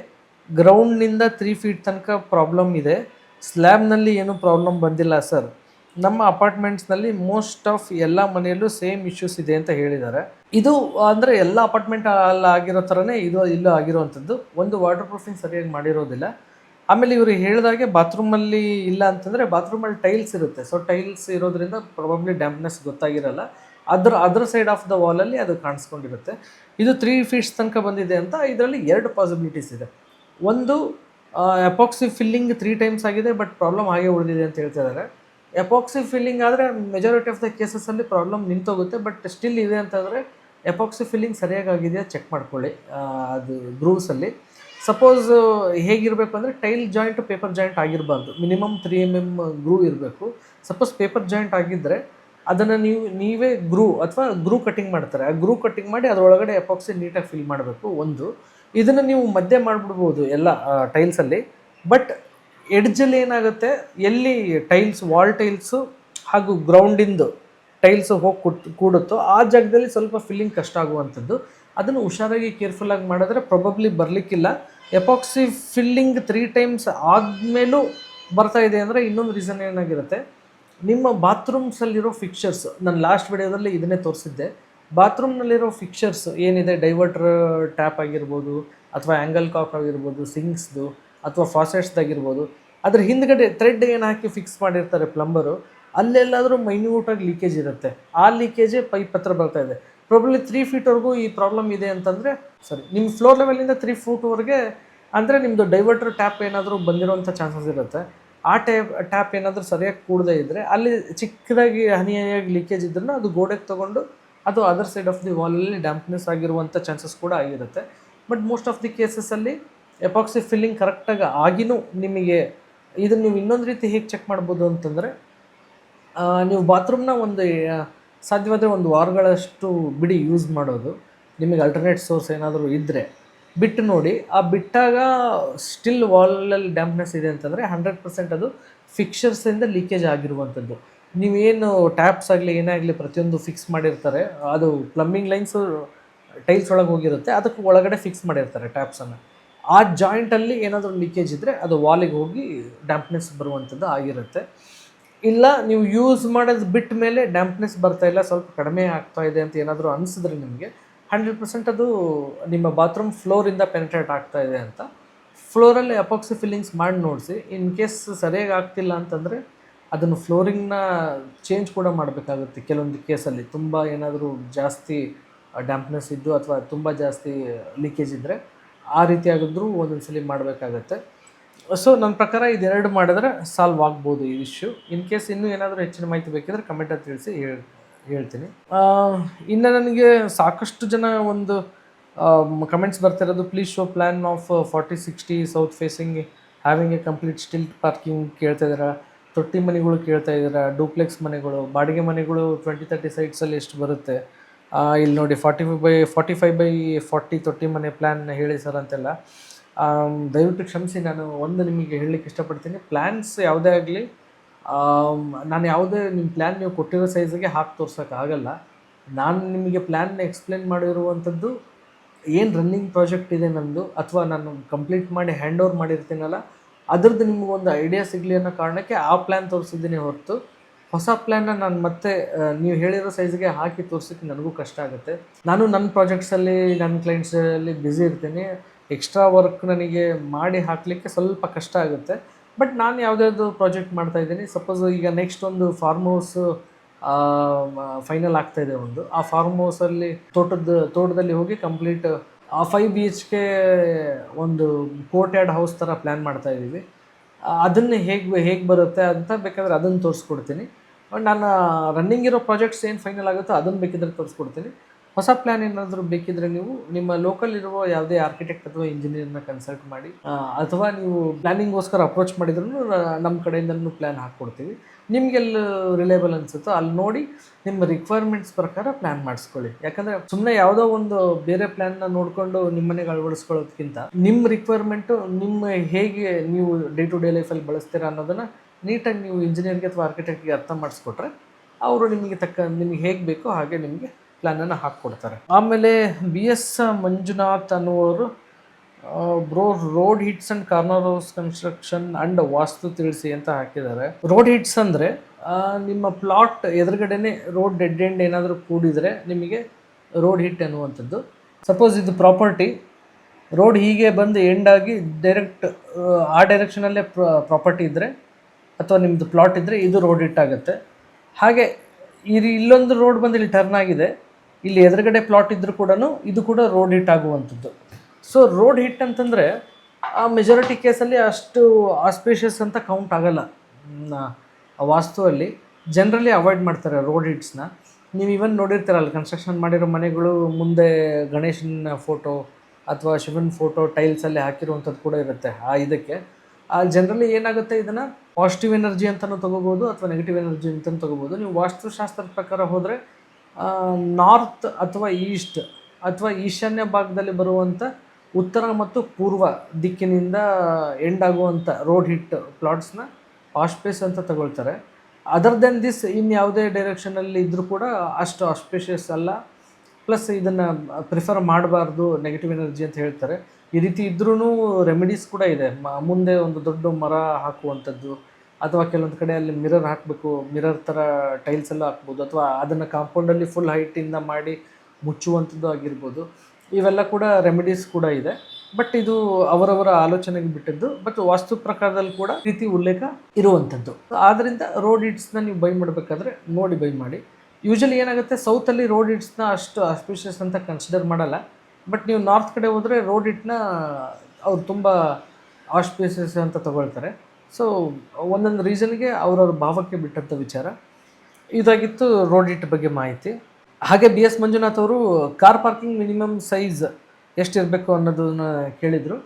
ಗ್ರೌಂಡ್ನಿಂದ ತ್ರೀ ಫೀಟ್ ತನಕ ಪ್ರಾಬ್ಲಮ್ ಇದೆ. ಸ್ಲ್ಯಾಬ್ನಲ್ಲಿ ಏನು ಪ್ರಾಬ್ಲಮ್ ಬಂದಿಲ್ಲ, ಸರ್. ನಮ್ಮ ಅಪಾರ್ಟ್ಮೆಂಟ್ಸ್ನಲ್ಲಿ ಮೋಸ್ಟ್ ಆಫ್ ಎಲ್ಲ ಮನೆಯಲ್ಲೂ ಸೇಮ್ ಇಶ್ಯೂಸ್ ಇದೆ ಅಂತ ಹೇಳಿದ್ದಾರೆ. ಇದು ಅಂದರೆ ಎಲ್ಲ ಅಪಾರ್ಟ್ಮೆಂಟ್ ಅಲ್ಲಿ ಆಗಿರೋ ಥರನೇ ಇದು ಇಲ್ಲೂ ಆಗಿರೋವಂಥದ್ದು ಒಂದು ವಾಟರ್ ಪ್ರೂಫಿಂಗ್ ಸರಿಯಾಗಿ ಮಾಡಿರೋದಿಲ್ಲ. ಆಮೇಲೆ ಇವರು ಹೇಳಿದಾಗೆ ಬಾತ್ರೂಮಲ್ಲಿ ಇಲ್ಲ ಅಂತಂದರೆ ಬಾತ್ರೂಮಲ್ಲಿ ಟೈಲ್ಸ್ ಇರುತ್ತೆ. ಸೊ ಟೈಲ್ಸ್ ಇರೋದ್ರಿಂದ ಪ್ರಾಬಬ್ಲಿ ಡ್ಯಾಂಪ್ನೆಸ್ ಗೊತ್ತಾಗಿರಲ್ಲ. ಅದ್ರ, ಅದರ್ ಸೈಡ್ ಆಫ್ ದ ವಾಲಲ್ಲಿ ಅದು ಕಾಣಿಸ್ಕೊಂಡಿರುತ್ತೆ. ಇದು ತ್ರೀ ಫೀಟ್ಸ್ ತನಕ ಬಂದಿದೆ ಅಂತ ಇದರಲ್ಲಿ ಎರಡು ಪಾಸಿಬಿಲಿಟೀಸ್ ಇದೆ. ಒಂದು ಎಪಾಕ್ಸಿ ಫಿಲ್ಲಿಂಗ್ ತ್ರೀ ಟೈಮ್ಸ್ ಆಗಿದೆ ಬಟ್ ಪ್ರಾಬ್ಲಮ್ ಹಾಗೆ ಉಳಿದಿದೆ ಅಂತ ಹೇಳ್ತಾ ಇದ್ದಾರೆ. ಎಪಾಕ್ಸಿ ಫಿಲ್ಲಿಂಗ್ ಆದರೆ ಮೆಜಾರಿಟಿ ಆಫ್ ದ ಕೇಸಸಲ್ಲಿ ಪ್ರಾಬ್ಲಮ್ ನಿಂತೋಗುತ್ತೆ ಬಟ್ ಸ್ಟಿಲ್ ಇದೆ ಅಂತಂದರೆ ಎಪಾಕ್ಸಿ ಫಿಲ್ಲಿಂಗ್ ಸರಿಯಾಗಿ ಆಗಿದೆಯಾ ಚೆಕ್ ಮಾಡ್ಕೊಳ್ಳಿ. ಅದು ಗ್ರೂವ್ಸಲ್ಲಿ ಸಪೋಸ್ ಹೇಗಿರಬೇಕು ಅಂದರೆ tile joint paper joint ಆಗಿರಬಾರ್ದು. Minimum three M M groove ಇರಬೇಕು. ಸಪೋಸ್ ಪೇಪರ್ ಜಾಯಿಂಟ್ ಆಗಿದ್ದರೆ ಅದನ್ನು ನೀವು, ನೀವೇ ಗ್ರೂ ಅಥವಾ ಗ್ರೂ ಕಟ್ಟಿಂಗ್ ಮಾಡ್ತಾರೆ. ಆ ಗ್ರೂ ಕಟ್ಟಿಂಗ್ ಮಾಡಿ ಅದರೊಳಗಡೆ ಎಪಾಕ್ಸಿ ನೀಟಾಗಿ ಫಿಲ್ ಮಾಡಬೇಕು ಒಂದು. ಇದನ್ನು ನೀವು ಮಧ್ಯೆ ಮಾಡಿಬಿಡ್ಬೋದು ಎಲ್ಲ ಟೈಲ್ಸಲ್ಲಿ ಬಟ್ ಎಡ್ಜಲ್ಲಿ ಏನಾಗುತ್ತೆ? ಎಲ್ಲಿ ಟೈಲ್ಸ್ ವಾಲ್ ಟೈಲ್ಸು ಹಾಗೂ ಗ್ರೌಂಡಿಂದು ಟೈಲ್ಸ್ ಹೋಗಿ ಕೂಡುತ್ತೋ ಆ ಜಾಗದಲ್ಲಿ ಸ್ವಲ್ಪ ಫಿಲ್ಲಿಂಗ್ ಕಷ್ಟ ಆಗುವಂಥದ್ದು. ಅದನ್ನು ಹುಷಾರಾಗಿ ಕೇರ್ಫುಲ್ಲಾಗಿ ಮಾಡಿದ್ರೆ ಪ್ರೊಬಬ್ಲಿ ಬರಲಿಕ್ಕಿಲ್ಲ. ಎಪಾಕ್ಸಿ ಫಿಲ್ಲಿಂಗ್ ತ್ರೀ ಟೈಮ್ಸ್ ಆದಮೇಲೂ ಬರ್ತಾ ಇದೆ ಅಂದರೆ ಇನ್ನೊಂದು ರೀಸನ್ ಏನಾಗಿರುತ್ತೆ? ನಿಮ್ಮ ಬಾತ್ರೂಮ್ಸಲ್ಲಿರೋ ಫಿಕ್ಚರ್ಸ್ ನಾನು ಲಾಸ್ಟ್ ವಿಡಿಯೋದಲ್ಲಿ ಇದನ್ನೇ ತೋರಿಸಿದ್ದೆ. ಬಾತ್ರೂಮ್ನಲ್ಲಿರೋ ಫಿಕ್ಚರ್ಸ್ ಏನಿದೆ? ಡೈವರ್ಟರ್ ಟ್ಯಾಪ್ ಆಗಿರ್ಬೋದು, ಅಥವಾ ಆ್ಯಂಗಲ್ ಕಾಕ್ ಆಗಿರ್ಬೋದು ಸಿಂಕ್ಸ್ದು ಅಥವಾ ಫಾಸೆಟ್ಸ್ದಾಗಿರ್ಬೋದು ಅದ್ರ ಹಿಂದ್ಗಡೆ ಥ್ರೆಡ್ ಏನು ಹಾಕಿ ಫಿಕ್ಸ್ ಮಾಡಿರ್ತಾರೆ ಪ್ಲಂಬರು ಅಲ್ಲೆಲ್ಲಾದರೂ ಮೈನ್ಯೂಟಾಗಿ ಲೀಕೇಜ್ ಇರುತ್ತೆ. ಆ ಲೀಕೇಜೇ ಪೈಪ್ ಹತ್ರ ಬರ್ತಾ ಇದೆ. ಪ್ರಾಬ್ಲಿ ತ್ರೀ ಫೀಟ್ವರೆಗೂ ಈ ಪ್ರಾಬ್ಲಮ್ ಇದೆ ಅಂತಂದರೆ ಸರಿ ನಿಮ್ಮ ಫ್ಲೋರ್ ಲೆವೆಲಿಂದ ತ್ರೀ ಫೂಟ್ವರೆಗೆ ಅಂದರೆ ನಿಮ್ಮದು ಡೈವರ್ಟರ್ ಟ್ಯಾಪ್ ಏನಾದರೂ ಬಂದಿರೋಂಥ ಚಾನ್ಸಸ್ ಇರುತ್ತೆ. ಆ ಟ್ಯಾಪ್ ಟ್ಯಾಪ್ ಏನಾದರೂ ಸರಿಯಾಗಿ ಕೂಡದೇ ಇದ್ದರೆ ಅಲ್ಲಿ ಚಿಕ್ಕದಾಗಿ ಹನಿಯಾಗಿ ಲೀಕೇಜ್ ಇದ್ರೂ ಅದು ಗೋಡೆಗೆ ತೊಗೊಂಡು ಅದು ಅದರ್ ಸೈಡ್ ಆಫ್ ದಿ ವಾಲಲ್ಲಿ ಡ್ಯಾಂಪ್ನೆಸ್ ಆಗಿರುವಂಥ ಚಾನ್ಸಸ್ ಕೂಡ ಆಗಿರುತ್ತೆ. ಬಟ್ ಮೋಸ್ಟ್ ಆಫ್ ದಿ ಕೇಸಸಲ್ಲಿ ಎಪಾಕ್ಸಿ ಫಿಲ್ಲಿಂಗ್ ಕರೆಕ್ಟಾಗಿ ಆಗಿನೂ ನಿಮಗೆ ಇದನ್ನು ನೀವು ಇನ್ನೊಂದು ರೀತಿ ಹೇಗೆ ಚೆಕ್ ಮಾಡ್ಬೋದು ಅಂತಂದರೆ ನೀವು ಬಾತ್ರೂಮ್ನ ಒಂದು ಸಾಧ್ಯವಾದರೆ ಒಂದು ವಾರಗಳಷ್ಟು ಬಿಡಿ ಯೂಸ್ ಮಾಡೋದು. ನಿಮಗೆ ಅಲ್ಟರ್ನೇಟ್ ಸೋರ್ಸ್ ಏನಾದರೂ ಇದ್ದರೆ ಬಿಟ್ಟು ನೋಡಿ. ಆ ಬಿಟ್ಟಾಗ ಸ್ಟಿಲ್ ವಾಲಲ್ಲಿ ಡ್ಯಾಂಪ್ನೆಸ್ ಇದೆ ಅಂತಂದರೆ ಹಂಡ್ರೆಡ್ ಪರ್ಸೆಂಟ್ ಅದು ಫಿಕ್ಷರ್ಸಿಂದ ಲೀಕೇಜ್ ಆಗಿರುವಂಥದ್ದು ನೀವೇನು ಟ್ಯಾಪ್ಸ್ ಆಗಲಿ ಏನಾಗಲಿ ಪ್ರತಿಯೊಂದು ಫಿಕ್ಸ್ ಮಾಡಿರ್ತಾರೆ. ಅದು ಪ್ಲಂಬಿಂಗ್ ಲೈನ್ಸು ಟೈಲ್ಸ್ ಒಳಗೆ ಹೋಗಿರುತ್ತೆ. ಅದಕ್ಕೆ ಒಳಗಡೆ ಫಿಕ್ಸ್ ಮಾಡಿರ್ತಾರೆ ಟ್ಯಾಪ್ಸನ್ನು ಆ ಜಾಯಿಂಟಲ್ಲಿ ಏನಾದರೂ ಲೀಕೇಜ್ ಇದ್ದರೆ ಅದು ವಾಲಿಗೆ ಹೋಗಿ ಡ್ಯಾಂಪ್ನೆಸ್ ಬರುವಂಥದ್ದು ಆಗಿರುತ್ತೆ. ಇಲ್ಲ, ನೀವು ಯೂಸ್ ಮಾಡೋದು ಬಿಟ್ಟ ಮೇಲೆ ಡ್ಯಾಂಪ್ನೆಸ್ ಬರ್ತಾ ಇಲ್ಲ, ಸ್ವಲ್ಪ ಕಡಿಮೆ ಆಗ್ತಾ ಇದೆ ಅಂತ ಏನಾದರೂ ಅನಿಸಿದ್ರೆ ನಿಮಗೆ ಹಂಡ್ರೆಡ್ ಪರ್ಸೆಂಟ್ ಅದು ನಿಮ್ಮ ಬಾತ್ರೂಮ್ ಫ್ಲೋರಿಂದ ಪೆನಿಟ್ರೇಟ್ ಆಗ್ತಾ ಇದೆ ಅಂತ. ಫ್ಲೋರಲ್ಲಿ ಅಪಾಕ್ಸಿ ಫಿಲ್ಲಿಂಗ್ಸ್ ಮಾಡಿ ನೋಡಿಸಿ ಇನ್ ಕೇಸ್ ಸರಿಯಾಗಿ ಆಗ್ತಿಲ್ಲ ಅಂತಂದರೆ ಅದನ್ನು ಫ್ಲೋರಿಂಗ್ನ ಚೇಂಜ್ ಕೂಡ ಮಾಡಬೇಕಾಗುತ್ತೆ. ಕೆಲವೊಂದು ಕೇಸಲ್ಲಿ ತುಂಬ ಏನಾದರೂ ಜಾಸ್ತಿ ಡ್ಯಾಂಪ್ನೆಸ್ ಇದ್ದು ಅಥವಾ ತುಂಬ ಜಾಸ್ತಿ ಲೀಕೇಜ್ ಇದ್ದರೆ ಆ ರೀತಿ ಆಗಿದ್ರೂ ಸಲ ಮಾಡಬೇಕಾಗತ್ತೆ. ಸೊ ನನ್ನ ಪ್ರಕಾರ ಇದೆರಡು ಮಾಡಿದ್ರೆ ಸಾಲ್ವ್ ಆಗ್ಬೋದು ಈ ಇಶ್ಯೂ ಇನ್ ಕೇಸ್ ಇನ್ನೂ ಏನಾದರೂ ಹೆಚ್ಚಿನ ಮಾಹಿತಿ ಬೇಕಿದ್ರೆ ಕಮೆಂಟಲ್ಲಿ ತಿಳಿಸಿ ಹೇಳ್, ಹೇಳ್ತೀನಿ. ಇನ್ನು ನನಗೆ ಸಾಕಷ್ಟು ಜನ ಒಂದು comments ಬರ್ತಿರೋದು please show plan of forty sixty south facing having a complete stilt parking ಕೇಳ್ತಾ ಇದ್ದೀರಾ? ತೊಟ್ಟಿ ಮನೆಗಳು ಕೇಳ್ತಾ ಇದ್ದೀರಾ? ಡೂಪ್ಲೆಕ್ಸ್ ಮನೆಗಳು, ಬಾಡಿಗೆ ಮನೆಗಳು ಟ್ವೆಂಟಿ ತರ್ಟಿ ಸೈಟ್ಸಲ್ಲಿ ಎಷ್ಟು ಬರುತ್ತೆ? ಇಲ್ಲಿ ನೋಡಿ forty five by forty five by forty ತೊಟ್ಟಿ ಮನೆ ಪ್ಲ್ಯಾನ್ ಹೇಳಿ ಸರ್ ಅಂತೆಲ್ಲ. ದಯವಿಟ್ಟು ಕ್ಷಮಿಸಿ, ನಾನು ಒಂದು ನಿಮಗೆ ಹೇಳಲಿಕ್ಕೆ ಇಷ್ಟಪಡ್ತೀನಿ. ಪ್ಲ್ಯಾನ್ಸ್ ಯಾವುದೇ ಆಗಲಿ ನಾನು ಯಾವುದೇ ನಿಮ್ಮ ಪ್ಲ್ಯಾನ್ ನೀವು ಕೊಟ್ಟಿರೋ ಸೈಜಿಗೆ ಹಾಕಿ ತೋರ್ಸೋಕ್ಕಾಗಲ್ಲ ನಾನು ನಿಮಗೆ ಪ್ಲ್ಯಾನ್ನ ಎಕ್ಸ್ಪ್ಲೇನ್ ಮಾಡಿರುವಂಥದ್ದು ಏನು ರನ್ನಿಂಗ್ ಪ್ರಾಜೆಕ್ಟ್ ಇದೆ ನನ್ನದು ಅಥವಾ ನಾನು ಕಂಪ್ಲೀಟ್ ಮಾಡಿ ಹ್ಯಾಂಡ್ ಓವರ್ ಮಾಡಿರ್ತೀನಲ್ಲ, ಅದ್ರದ್ದು ನಿಮಗೊಂದು ಐಡಿಯಾ ಸಿಗಲಿ ಅನ್ನೋ ಕಾರಣಕ್ಕೆ ಆ ಪ್ಲ್ಯಾನ್ ತೋರಿಸಿದ್ದೀನಿ ಹೊರತು. ಹೊಸ ಪ್ಲ್ಯಾನ್ನ ನಾನು ಮತ್ತೆ ನೀವು ಹೇಳಿರೋ ಸೈಜ್ಗೆ ಹಾಕಿ ತೋರಿಸೋಕ್ಕೆ ನನಗೂ ಕಷ್ಟ ಆಗುತ್ತೆ. ನಾನು ನನ್ನ ಪ್ರಾಜೆಕ್ಟ್ಸಲ್ಲಿ ನನ್ನ ಕ್ಲೈಂಟ್ಸಲ್ಲಿ ಬ್ಯುಸಿ ಇರ್ತೀನಿ. ಎಕ್ಸ್ಟ್ರಾ ವರ್ಕ್ ನನಗೆ ಮಾಡಿ ಹಾಕಲಿಕ್ಕೆ ಸ್ವಲ್ಪ ಕಷ್ಟ ಆಗುತ್ತೆ. ಬಟ್ ನಾನು ಯಾವುದಾದ್ರು ಪ್ರಾಜೆಕ್ಟ್ ಮಾಡ್ತಾ ಇದ್ದೀನಿ. ಸಪೋಸ್ ಈಗ ನೆಕ್ಸ್ಟ್ ಒಂದು ಫಾರ್ಮ್ ಹೌಸ್ ಫೈನಲ್ ಆಗ್ತಾ ಇದೆ ಒಂದು. ಆ ಫಾರ್ಮ್ ಹೌಸಲ್ಲಿ ತೋಟದ, ತೋಟದಲ್ಲಿ ಹೋಗಿ ಕಂಪ್ಲೀಟ್ ಆ ಫೈವ್ ಬಿ ಎಚ್ ಕೆ ಒಂದು ಕೋರ್ಟ್ ಯಾರ್ಡ್ ಹೌಸ್ ಥರ ಪ್ಲ್ಯಾನ್ ಮಾಡ್ತಾ ಇದ್ದೀವಿ. ಅದನ್ನು ಹೇಗೆ ಹೇಗೆ ಬರುತ್ತೆ ಅಂತ ಬೇಕಾದರೆ ಅದನ್ನು ತೋರಿಸ್ಕೊಡ್ತೀನಿ. ಬಟ್ ನಾನು ರನ್ನಿಂಗ್ ಇರೋ ಪ್ರಾಜೆಕ್ಟ್ಸ್ ಏನು ಫೈನಲ್ ಆಗುತ್ತೋ ಅದನ್ನು ಬೇಕಿದ್ರೆ ತೋರಿಸ್ಕೊಡ್ತೀನಿ. ಹೊಸ ಪ್ಲ್ಯಾನ್ ಏನಾದರೂ ಬೇಕಿದ್ರೆ ನೀವು ನಿಮ್ಮ ಲೋಕಲ್ ಇರುವ ಯಾವುದೇ ಆರ್ಕಿಟೆಕ್ಟ್ ಅಥವಾ ಇಂಜಿನಿಯರ್ನ ಕನ್ಸಲ್ಟ್ ಮಾಡಿ. ಅಥವಾ ನೀವು ಪ್ಲ್ಯಾನಿಂಗ್ಗೋಸ್ಕರ ಅಪ್ರೋಚ್ ಮಾಡಿದ್ರು ನಮ್ಮ ಕಡೆಯಿಂದಲೂ ಪ್ಲ್ಯಾನ್ ಹಾಕ್ಕೊಡ್ತೀವಿ. ನಿಮಗೆಲ್ಲ ರಿಲೇಬಲ್ ಅನಿಸುತ್ತೋ ಅಲ್ಲಿ ನೋಡಿ ನಿಮ್ಮ ರಿಕ್ವೈರ್ಮೆಂಟ್ಸ್ ಪ್ರಕಾರ ಪ್ಲ್ಯಾನ್ ಮಾಡಿಸ್ಕೊಳ್ಳಿ. ಯಾಕಂದರೆ ಸುಮ್ಮನೆ ಯಾವುದೋ ಒಂದು ಬೇರೆ ಪ್ಲ್ಯಾನ್ನ ನೋಡಿಕೊಂಡು ನಿಮ್ಮನೆಗೆ ಅಳವಡಿಸ್ಕೊಳ್ಳೋದಕ್ಕಿಂತ ನಿಮ್ಮ ರಿಕ್ವೈರ್ಮೆಂಟು ನಿಮ್ಮ ಹೇಗೆ ನೀವು ಡೇ ಟು ಡೇ ಲೈಫಲ್ಲಿ ಬಳಸ್ತೀರಾ ಅನ್ನೋದನ್ನು ನೀಟಾಗಿ ನೀವು ಇಂಜಿನಿಯರ್ಗೆ ಅಥವಾ ಆರ್ಕಿಟೆಕ್ಟ್ಗೆ ಅರ್ಥ ಮಾಡಿಸ್ಕೊಟ್ರೆ, ಅವರು ನಿಮಗೆ ತಕ್ಕ, ನಿಮಗೆ ಹೇಗೆ ಬೇಕೋ ಹಾಗೆ ನಿಮಗೆ ಪ್ಲ್ಯಾನನ್ನು ಹಾಕ್ಕೊಡ್ತಾರೆ. ಆಮೇಲೆ B S Manjunath ಅನ್ನುವರು bro road hits and corner house construction and vastu ತಿಳಿಸಿ ಅಂತ ಹಾಕಿದ್ದಾರೆ. ರೋಡ್ ಹಿಟ್ಸ್ ಅಂದರೆ ನಿಮ್ಮ ಪ್ಲಾಟ್ ಎದುರುಗಡೆನೆ ರೋಡ್ ಡೆಡ್ ಎಂಡ್ ಏನಾದರೂ ಕೂಡಿದರೆ ನಿಮಗೆ ರೋಡ್ ಹಿಟ್ ಅನ್ನುವಂಥದ್ದು. ಸಪೋಸ್ ಇದು ಪ್ರಾಪರ್ಟಿ, ರೋಡ್ ಹೀಗೆ ಬಂದು ಎಂಡಾಗಿ ಡೈರೆಕ್ಟ್, ಆ ಡೈರೆಕ್ಷನಲ್ಲೇ ಪ್ರಾಪರ್ಟಿ ಇದ್ದರೆ ಅಥವಾ ನಿಮ್ಮದು ಪ್ಲಾಟ್ ಇದ್ದರೆ ಇದು ರೋಡ್ ಹಿಟ್ ಆಗುತ್ತೆ. ಹಾಗೆ ಇಲ್ಲಿ ಇಲ್ಲೊಂದು ರೋಡ್ ಬಂದು ಇಲ್ಲಿ ಟರ್ನ್ ಆಗಿದೆ ಇಲ್ಲಿ ಎದುರುಗಡೆ ಪ್ಲಾಟ್ ಇದ್ದರೂ ಕೂಡ ಇದು ಕೂಡ ರೋಡ್ ಹಿಟ್ ಆಗುವಂಥದ್ದು. ಸೊ ರೋಡ್ ಹಿಟ್ ಅಂತಂದರೆ ಆ ಮೆಜಾರಿಟಿ ಕೇಸಲ್ಲಿ ಅಷ್ಟು ಆಸ್ಪೇಷಿಯಸ್ ಅಂತ ಕೌಂಟ್ ಆಗಲ್ಲ. ವಾಸ್ತುವಲ್ಲಿ ಜನರಲಿ ಅವಾಯ್ಡ್ ಮಾಡ್ತಾರೆ ರೋಡ್ ಹಿಟ್ಸ್ನ ನೀವು ಇವನ್ ನೋಡಿರ್ತೀರಲ್ಲ ಕನ್ಸ್ಟ್ರಕ್ಷನ್ ಮಾಡಿರೋ ಮನೆಗಳು ಮುಂದೆ ಗಣೇಶನ ಫೋಟೋ ಅಥವಾ ಶಿವನ್ ಫೋಟೋ ಟೈಲ್ಸಲ್ಲಿ ಹಾಕಿರುವಂಥದ್ದು ಕೂಡ ಇರುತ್ತೆ ಆ ಇದಕ್ಕೆ. ಆ ಜನರಲಿ ಏನಾಗುತ್ತೆ ಇದನ್ನು? ಪಾಸಿಟಿವ್ ಎನರ್ಜಿ ಅಂತಲೂ ತೊಗೋಬೋದು ಅಥವಾ ನೆಗೆಟಿವ್ ಎನರ್ಜಿ ಅಂತಲೂ ತೊಗೋಬೋದು. ನೀವು ವಾಸ್ತುಶಾಸ್ತ್ರದ ಪ್ರಕಾರ ಹೋದರೆ ನಾರ್ತ್ ಅಥವಾ ಈಸ್ಟ್ ಅಥವಾ ಈಶಾನ್ಯ ಭಾಗದಲ್ಲಿ ಬರುವಂಥ ಉತ್ತರ ಮತ್ತು ಪೂರ್ವ ದಿಕ್ಕಿನಿಂದ ಎಂಡ್ ಆಗುವಂಥ ರೋಡ್ ಹಿಟ್ ಪ್ಲಾಟ್ಸ್ನ ಆಸ್ಪೇಸ್ ಅಂತ ತಗೊಳ್ತಾರೆ. ಅದರ್ ದೆನ್ ದಿಸ್ ಇನ್ನು ಯಾವುದೇ ಡೈರೆಕ್ಷನಲ್ಲಿ ಇದ್ದರೂ ಕೂಡ ಅಷ್ಟು ಆಸ್ಪೇಷಿಯಸ್ ಅಲ್ಲ. ಪ್ಲಸ್ ಇದನ್ನು ಪ್ರಿಫರ್ ಮಾಡಬಾರ್ದು ನೆಗೆಟಿವ್ ಎನರ್ಜಿ ಅಂತ ಹೇಳ್ತಾರೆ. ಈ ರೀತಿ ಇದ್ರೂ ರೆಮಿಡೀಸ್ ಕೂಡ ಇದೆ. ಮುಂದೆ ಒಂದು ದೊಡ್ಡ ಮರ ಹಾಕುವಂಥದ್ದು ಅಥವಾ ಕೆಲವೊಂದು ಕಡೆ ಅಲ್ಲಿ ಮಿರರ್ ಹಾಕಬೇಕು ಮಿರರ್ ಥರ ಟೈಲ್ಸ್ ಎಲ್ಲ ಹಾಕ್ಬೋದು, ಅಥವಾ ಅದನ್ನು ಕಾಂಪೌಂಡಲ್ಲಿ ಫುಲ್ ಹೈಟಿಂದ ಮಾಡಿ ಮುಚ್ಚುವಂಥದ್ದು ಆಗಿರ್ಬೋದು. ಇವೆಲ್ಲ ಕೂಡ ರೆಮಿಡೀಸ್ ಕೂಡ ಇದೆ. ಬಟ್ ಇದು ಅವರವರ ಆಲೋಚನೆಗೆ ಬಿಟ್ಟಿದ್ದು. ಬಟ್ ವಾಸ್ತು ಪ್ರಕಾರದಲ್ಲಿ ಕೂಡ ರೀತಿ ಉಲ್ಲೇಖ ಇರುವಂಥದ್ದು. ಆದ್ದರಿಂದ ರೋಡ್ ಇಟ್ಸ್ನ ನೀವು ಬೈ ಮಾಡಬೇಕಾದ್ರೆ ನೋಡಿ ಬೈ ಮಾಡಿ. ಯೂಶಲಿ ಏನಾಗುತ್ತೆ ಸೌತಲ್ಲಿ ರೋಡ್ ಇಟ್ಸ್ನ ಅಷ್ಟು ಆಸ್ಪಿಷಿಯಸ್ ಅಂತ ಕನ್ಸಿಡರ್ ಮಾಡಲ್ಲ. ಬಟ್ ನೀವು ನಾರ್ತ್ ಕಡೆ ಹೋದರೆ ರೋಡ್ ಇಟ್ನ ಅವ್ರು ತುಂಬ ಆಸ್ಪಿಷಿಯಸ್ ಅಂತ ತಗೊಳ್ತಾರೆ. ಸೊ ಒಂದೊಂದು ರೀಸನ್ಗೆ ಅವ್ರವ್ರ ಭಾವಕ್ಕೆ ಬಿಟ್ಟಂಥ ವಿಚಾರ. ಇದಾಗಿತ್ತು ರೋಡ್ ಇಟ್ ಬಗ್ಗೆ ಮಾಹಿತಿ. ಹಾಗೆ ಬಿ ಎಸ್ ಮಂಜುನಾಥ್ ಅವರು ಕಾರ್ ಪಾರ್ಕಿಂಗ್ ಮಿನಿಮಮ್ ಸೈಜ್ ಎಷ್ಟಿರಬೇಕು ಅನ್ನೋದನ್ನ ಕೇಳಿದರು.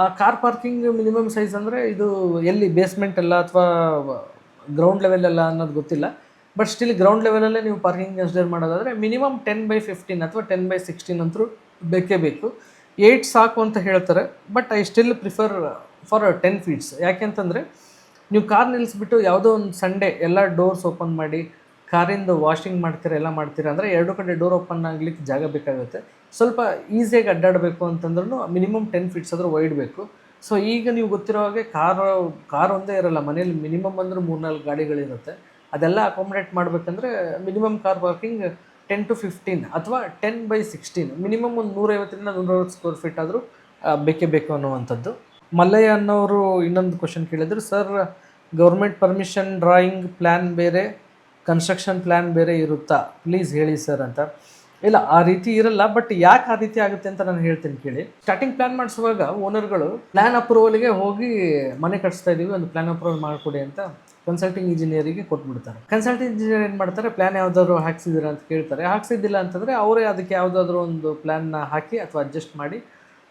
ಆ ಕಾರ್ ಪಾರ್ಕಿಂಗ್ ಮಿನಿಮಮ್ ಸೈಜ್ ಅಂದರೆ ಇದು ಎಲ್ಲಿ ಬೇಸ್ಮೆಂಟ್ ಅಲ್ಲ ಅಥವಾ ಗ್ರೌಂಡ್ ಲೆವೆಲ್ ಅಲ್ಲ ಅನ್ನೋದು ಗೊತ್ತಿಲ್ಲ. ಬಟ್ ಸ್ಟಿಲ್ ಗ್ರೌಂಡ್ ಲೆವೆಲಲ್ಲೇ ನೀವು ಪಾರ್ಕಿಂಗ್ ಕನ್ಸಿಡರ್ ಮಾಡೋದಾದರೆ ಮಿನಿಮಮ್ ಟೆನ್ ಬೈ ಫಿಫ್ಟೀನ್ ಅಥವಾ ಟೆನ್ ಬೈ ಸಿಕ್ಸ್ಟೀನ್ ಅಂತೂ ಬೇಕೇ ಬೇಕು. ಏಯ್ಟ್ ಸಾಕು ಅಂತ ಹೇಳ್ತಾರೆ but I still prefer for ten feets ಯಾಕೆಂತಂದರೆ ನೀವು ಕಾರ್ ನಿಲ್ಲಿಸ್ಬಿಟ್ಟು ಯಾವುದೋ ಒಂದು ಸಂಡೇ ಎಲ್ಲ ಡೋರ್ಸ್ ಓಪನ್ ಮಾಡಿ ಕಾರಿಂದ ವಾಷಿಂಗ್ ಮಾಡ್ತೀರಾ, ಎಲ್ಲ ಮಾಡ್ತೀರಾ ಅಂದರೆ ಎರಡು ಕಡೆ ಡೋರ್ ಓಪನ್ ಆಗಲಿಕ್ಕೆ ಜಾಗ ಬೇಕಾಗುತ್ತೆ. ಸ್ವಲ್ಪ ಈಸಿಯಾಗಿ ಅಡ್ಡಾಡಬೇಕು ಅಂತಂದ್ರೂ ಮಿನಿಮಮ್ ಟೆನ್ ಫೀಟ್ಸ್ ಆದರೂ ವೈಡ್ ಬೇಕು ಸೊ ಈಗ ನೀವು ಗೊತ್ತಿರೋ ಹಾಗೆ ಕಾರ್ ಕಾರ್ ಒಂದೇ ಇರೋಲ್ಲ, ಮನೇಲಿ ಮಿನಿಮಮ್ ಅಂದ್ರೆ ಮೂರ್ನಾಲ್ಕು ಗಾಡಿಗಳಿರುತ್ತೆ. ಅದೆಲ್ಲ ಅಕಾಮಡೇಟ್ ಮಾಡಬೇಕಂದ್ರೆ minimum car parking ten to fifteen ಅಥವಾ ಟೆನ್ ಬೈ ಸಿಕ್ಸ್ಟೀನ್ ಮಿನಿಮಮ್ ಒಂದು ನೂರೈವತ್ತರಿಂದ ನೂರೈವತ್ತು ಸ್ಕ್ವೇರ್ ಫೀಟ್ ಆದರೂ ಬೇಕೇ ಬೇಕು ಅನ್ನುವಂಥದ್ದು. ಮಲ್ಲಯ್ಯ ಅನ್ನೋರು ಇನ್ನೊಂದು ಕ್ವಶನ್ ಕೇಳಿದ್ರು. Sir government permission drawing plan ಬೇರೆ ಕನ್ಸ್ಟ್ರಕ್ಷನ್ ಪ್ಲ್ಯಾನ್ ಬೇರೆ ಇರುತ್ತಾ? ಪ್ಲೀಸ್ ಹೇಳಿ ಸರ್ ಅಂತ. ಇಲ್ಲ, ಆ ರೀತಿ ಇರಲ್ಲ ಬಟ್ ಯಾಕೆ ಆ ರೀತಿ ಆಗುತ್ತೆ ಅಂತ ನಾನು ಹೇಳ್ತೀನಿ ಕೇಳಿ. ಸ್ಟಾರ್ಟಿಂಗ್ ಪ್ಲ್ಯಾನ್ ಮಾಡಿಸುವಾಗ ಓನರ್ಗಳು ಪ್ಲ್ಯಾನ್ ಅಪ್ರೂವಲ್ಗೆ ಹೋಗಿ ಮನೆ ಕಟ್ಸ್ತಾ ಇದೀವಿ, ಒಂದು ಪ್ಲ್ಯಾನ್ ಅಪ್ರೂವಲ್ ಮಾಡಿಕೊಡಿ ಅಂತ ಕನ್ಸಲ್ಟಿಂಗ್ ಇಂಜಿನಿಯರಿಗೆ ಕೊಟ್ಬಿಡ್ತಾರೆ. ಕನ್ಸಲ್ಟಿಂಗ್ ಇಂಜಿನಿಯರ್ ಏನು ಮಾಡ್ತಾರೆ ಪ್ಲ್ಯಾನ್ ಯಾವುದಾದ್ರು ಹಾಕ್ಸಿದ್ದೀರಾ ಅಂತ ಕೇಳ್ತಾರೆ. ಹಾಕ್ಸಿದ್ದಿಲ್ಲ ಅಂತಂದರೆ ಅವರೇ ಅದಕ್ಕೆ ಯಾವುದಾದ್ರೂ ಒಂದು ಪ್ಲ್ಯಾನ್ನ ಹಾಕಿ ಅಥವಾ ಅಡ್ಜಸ್ಟ್ ಮಾಡಿ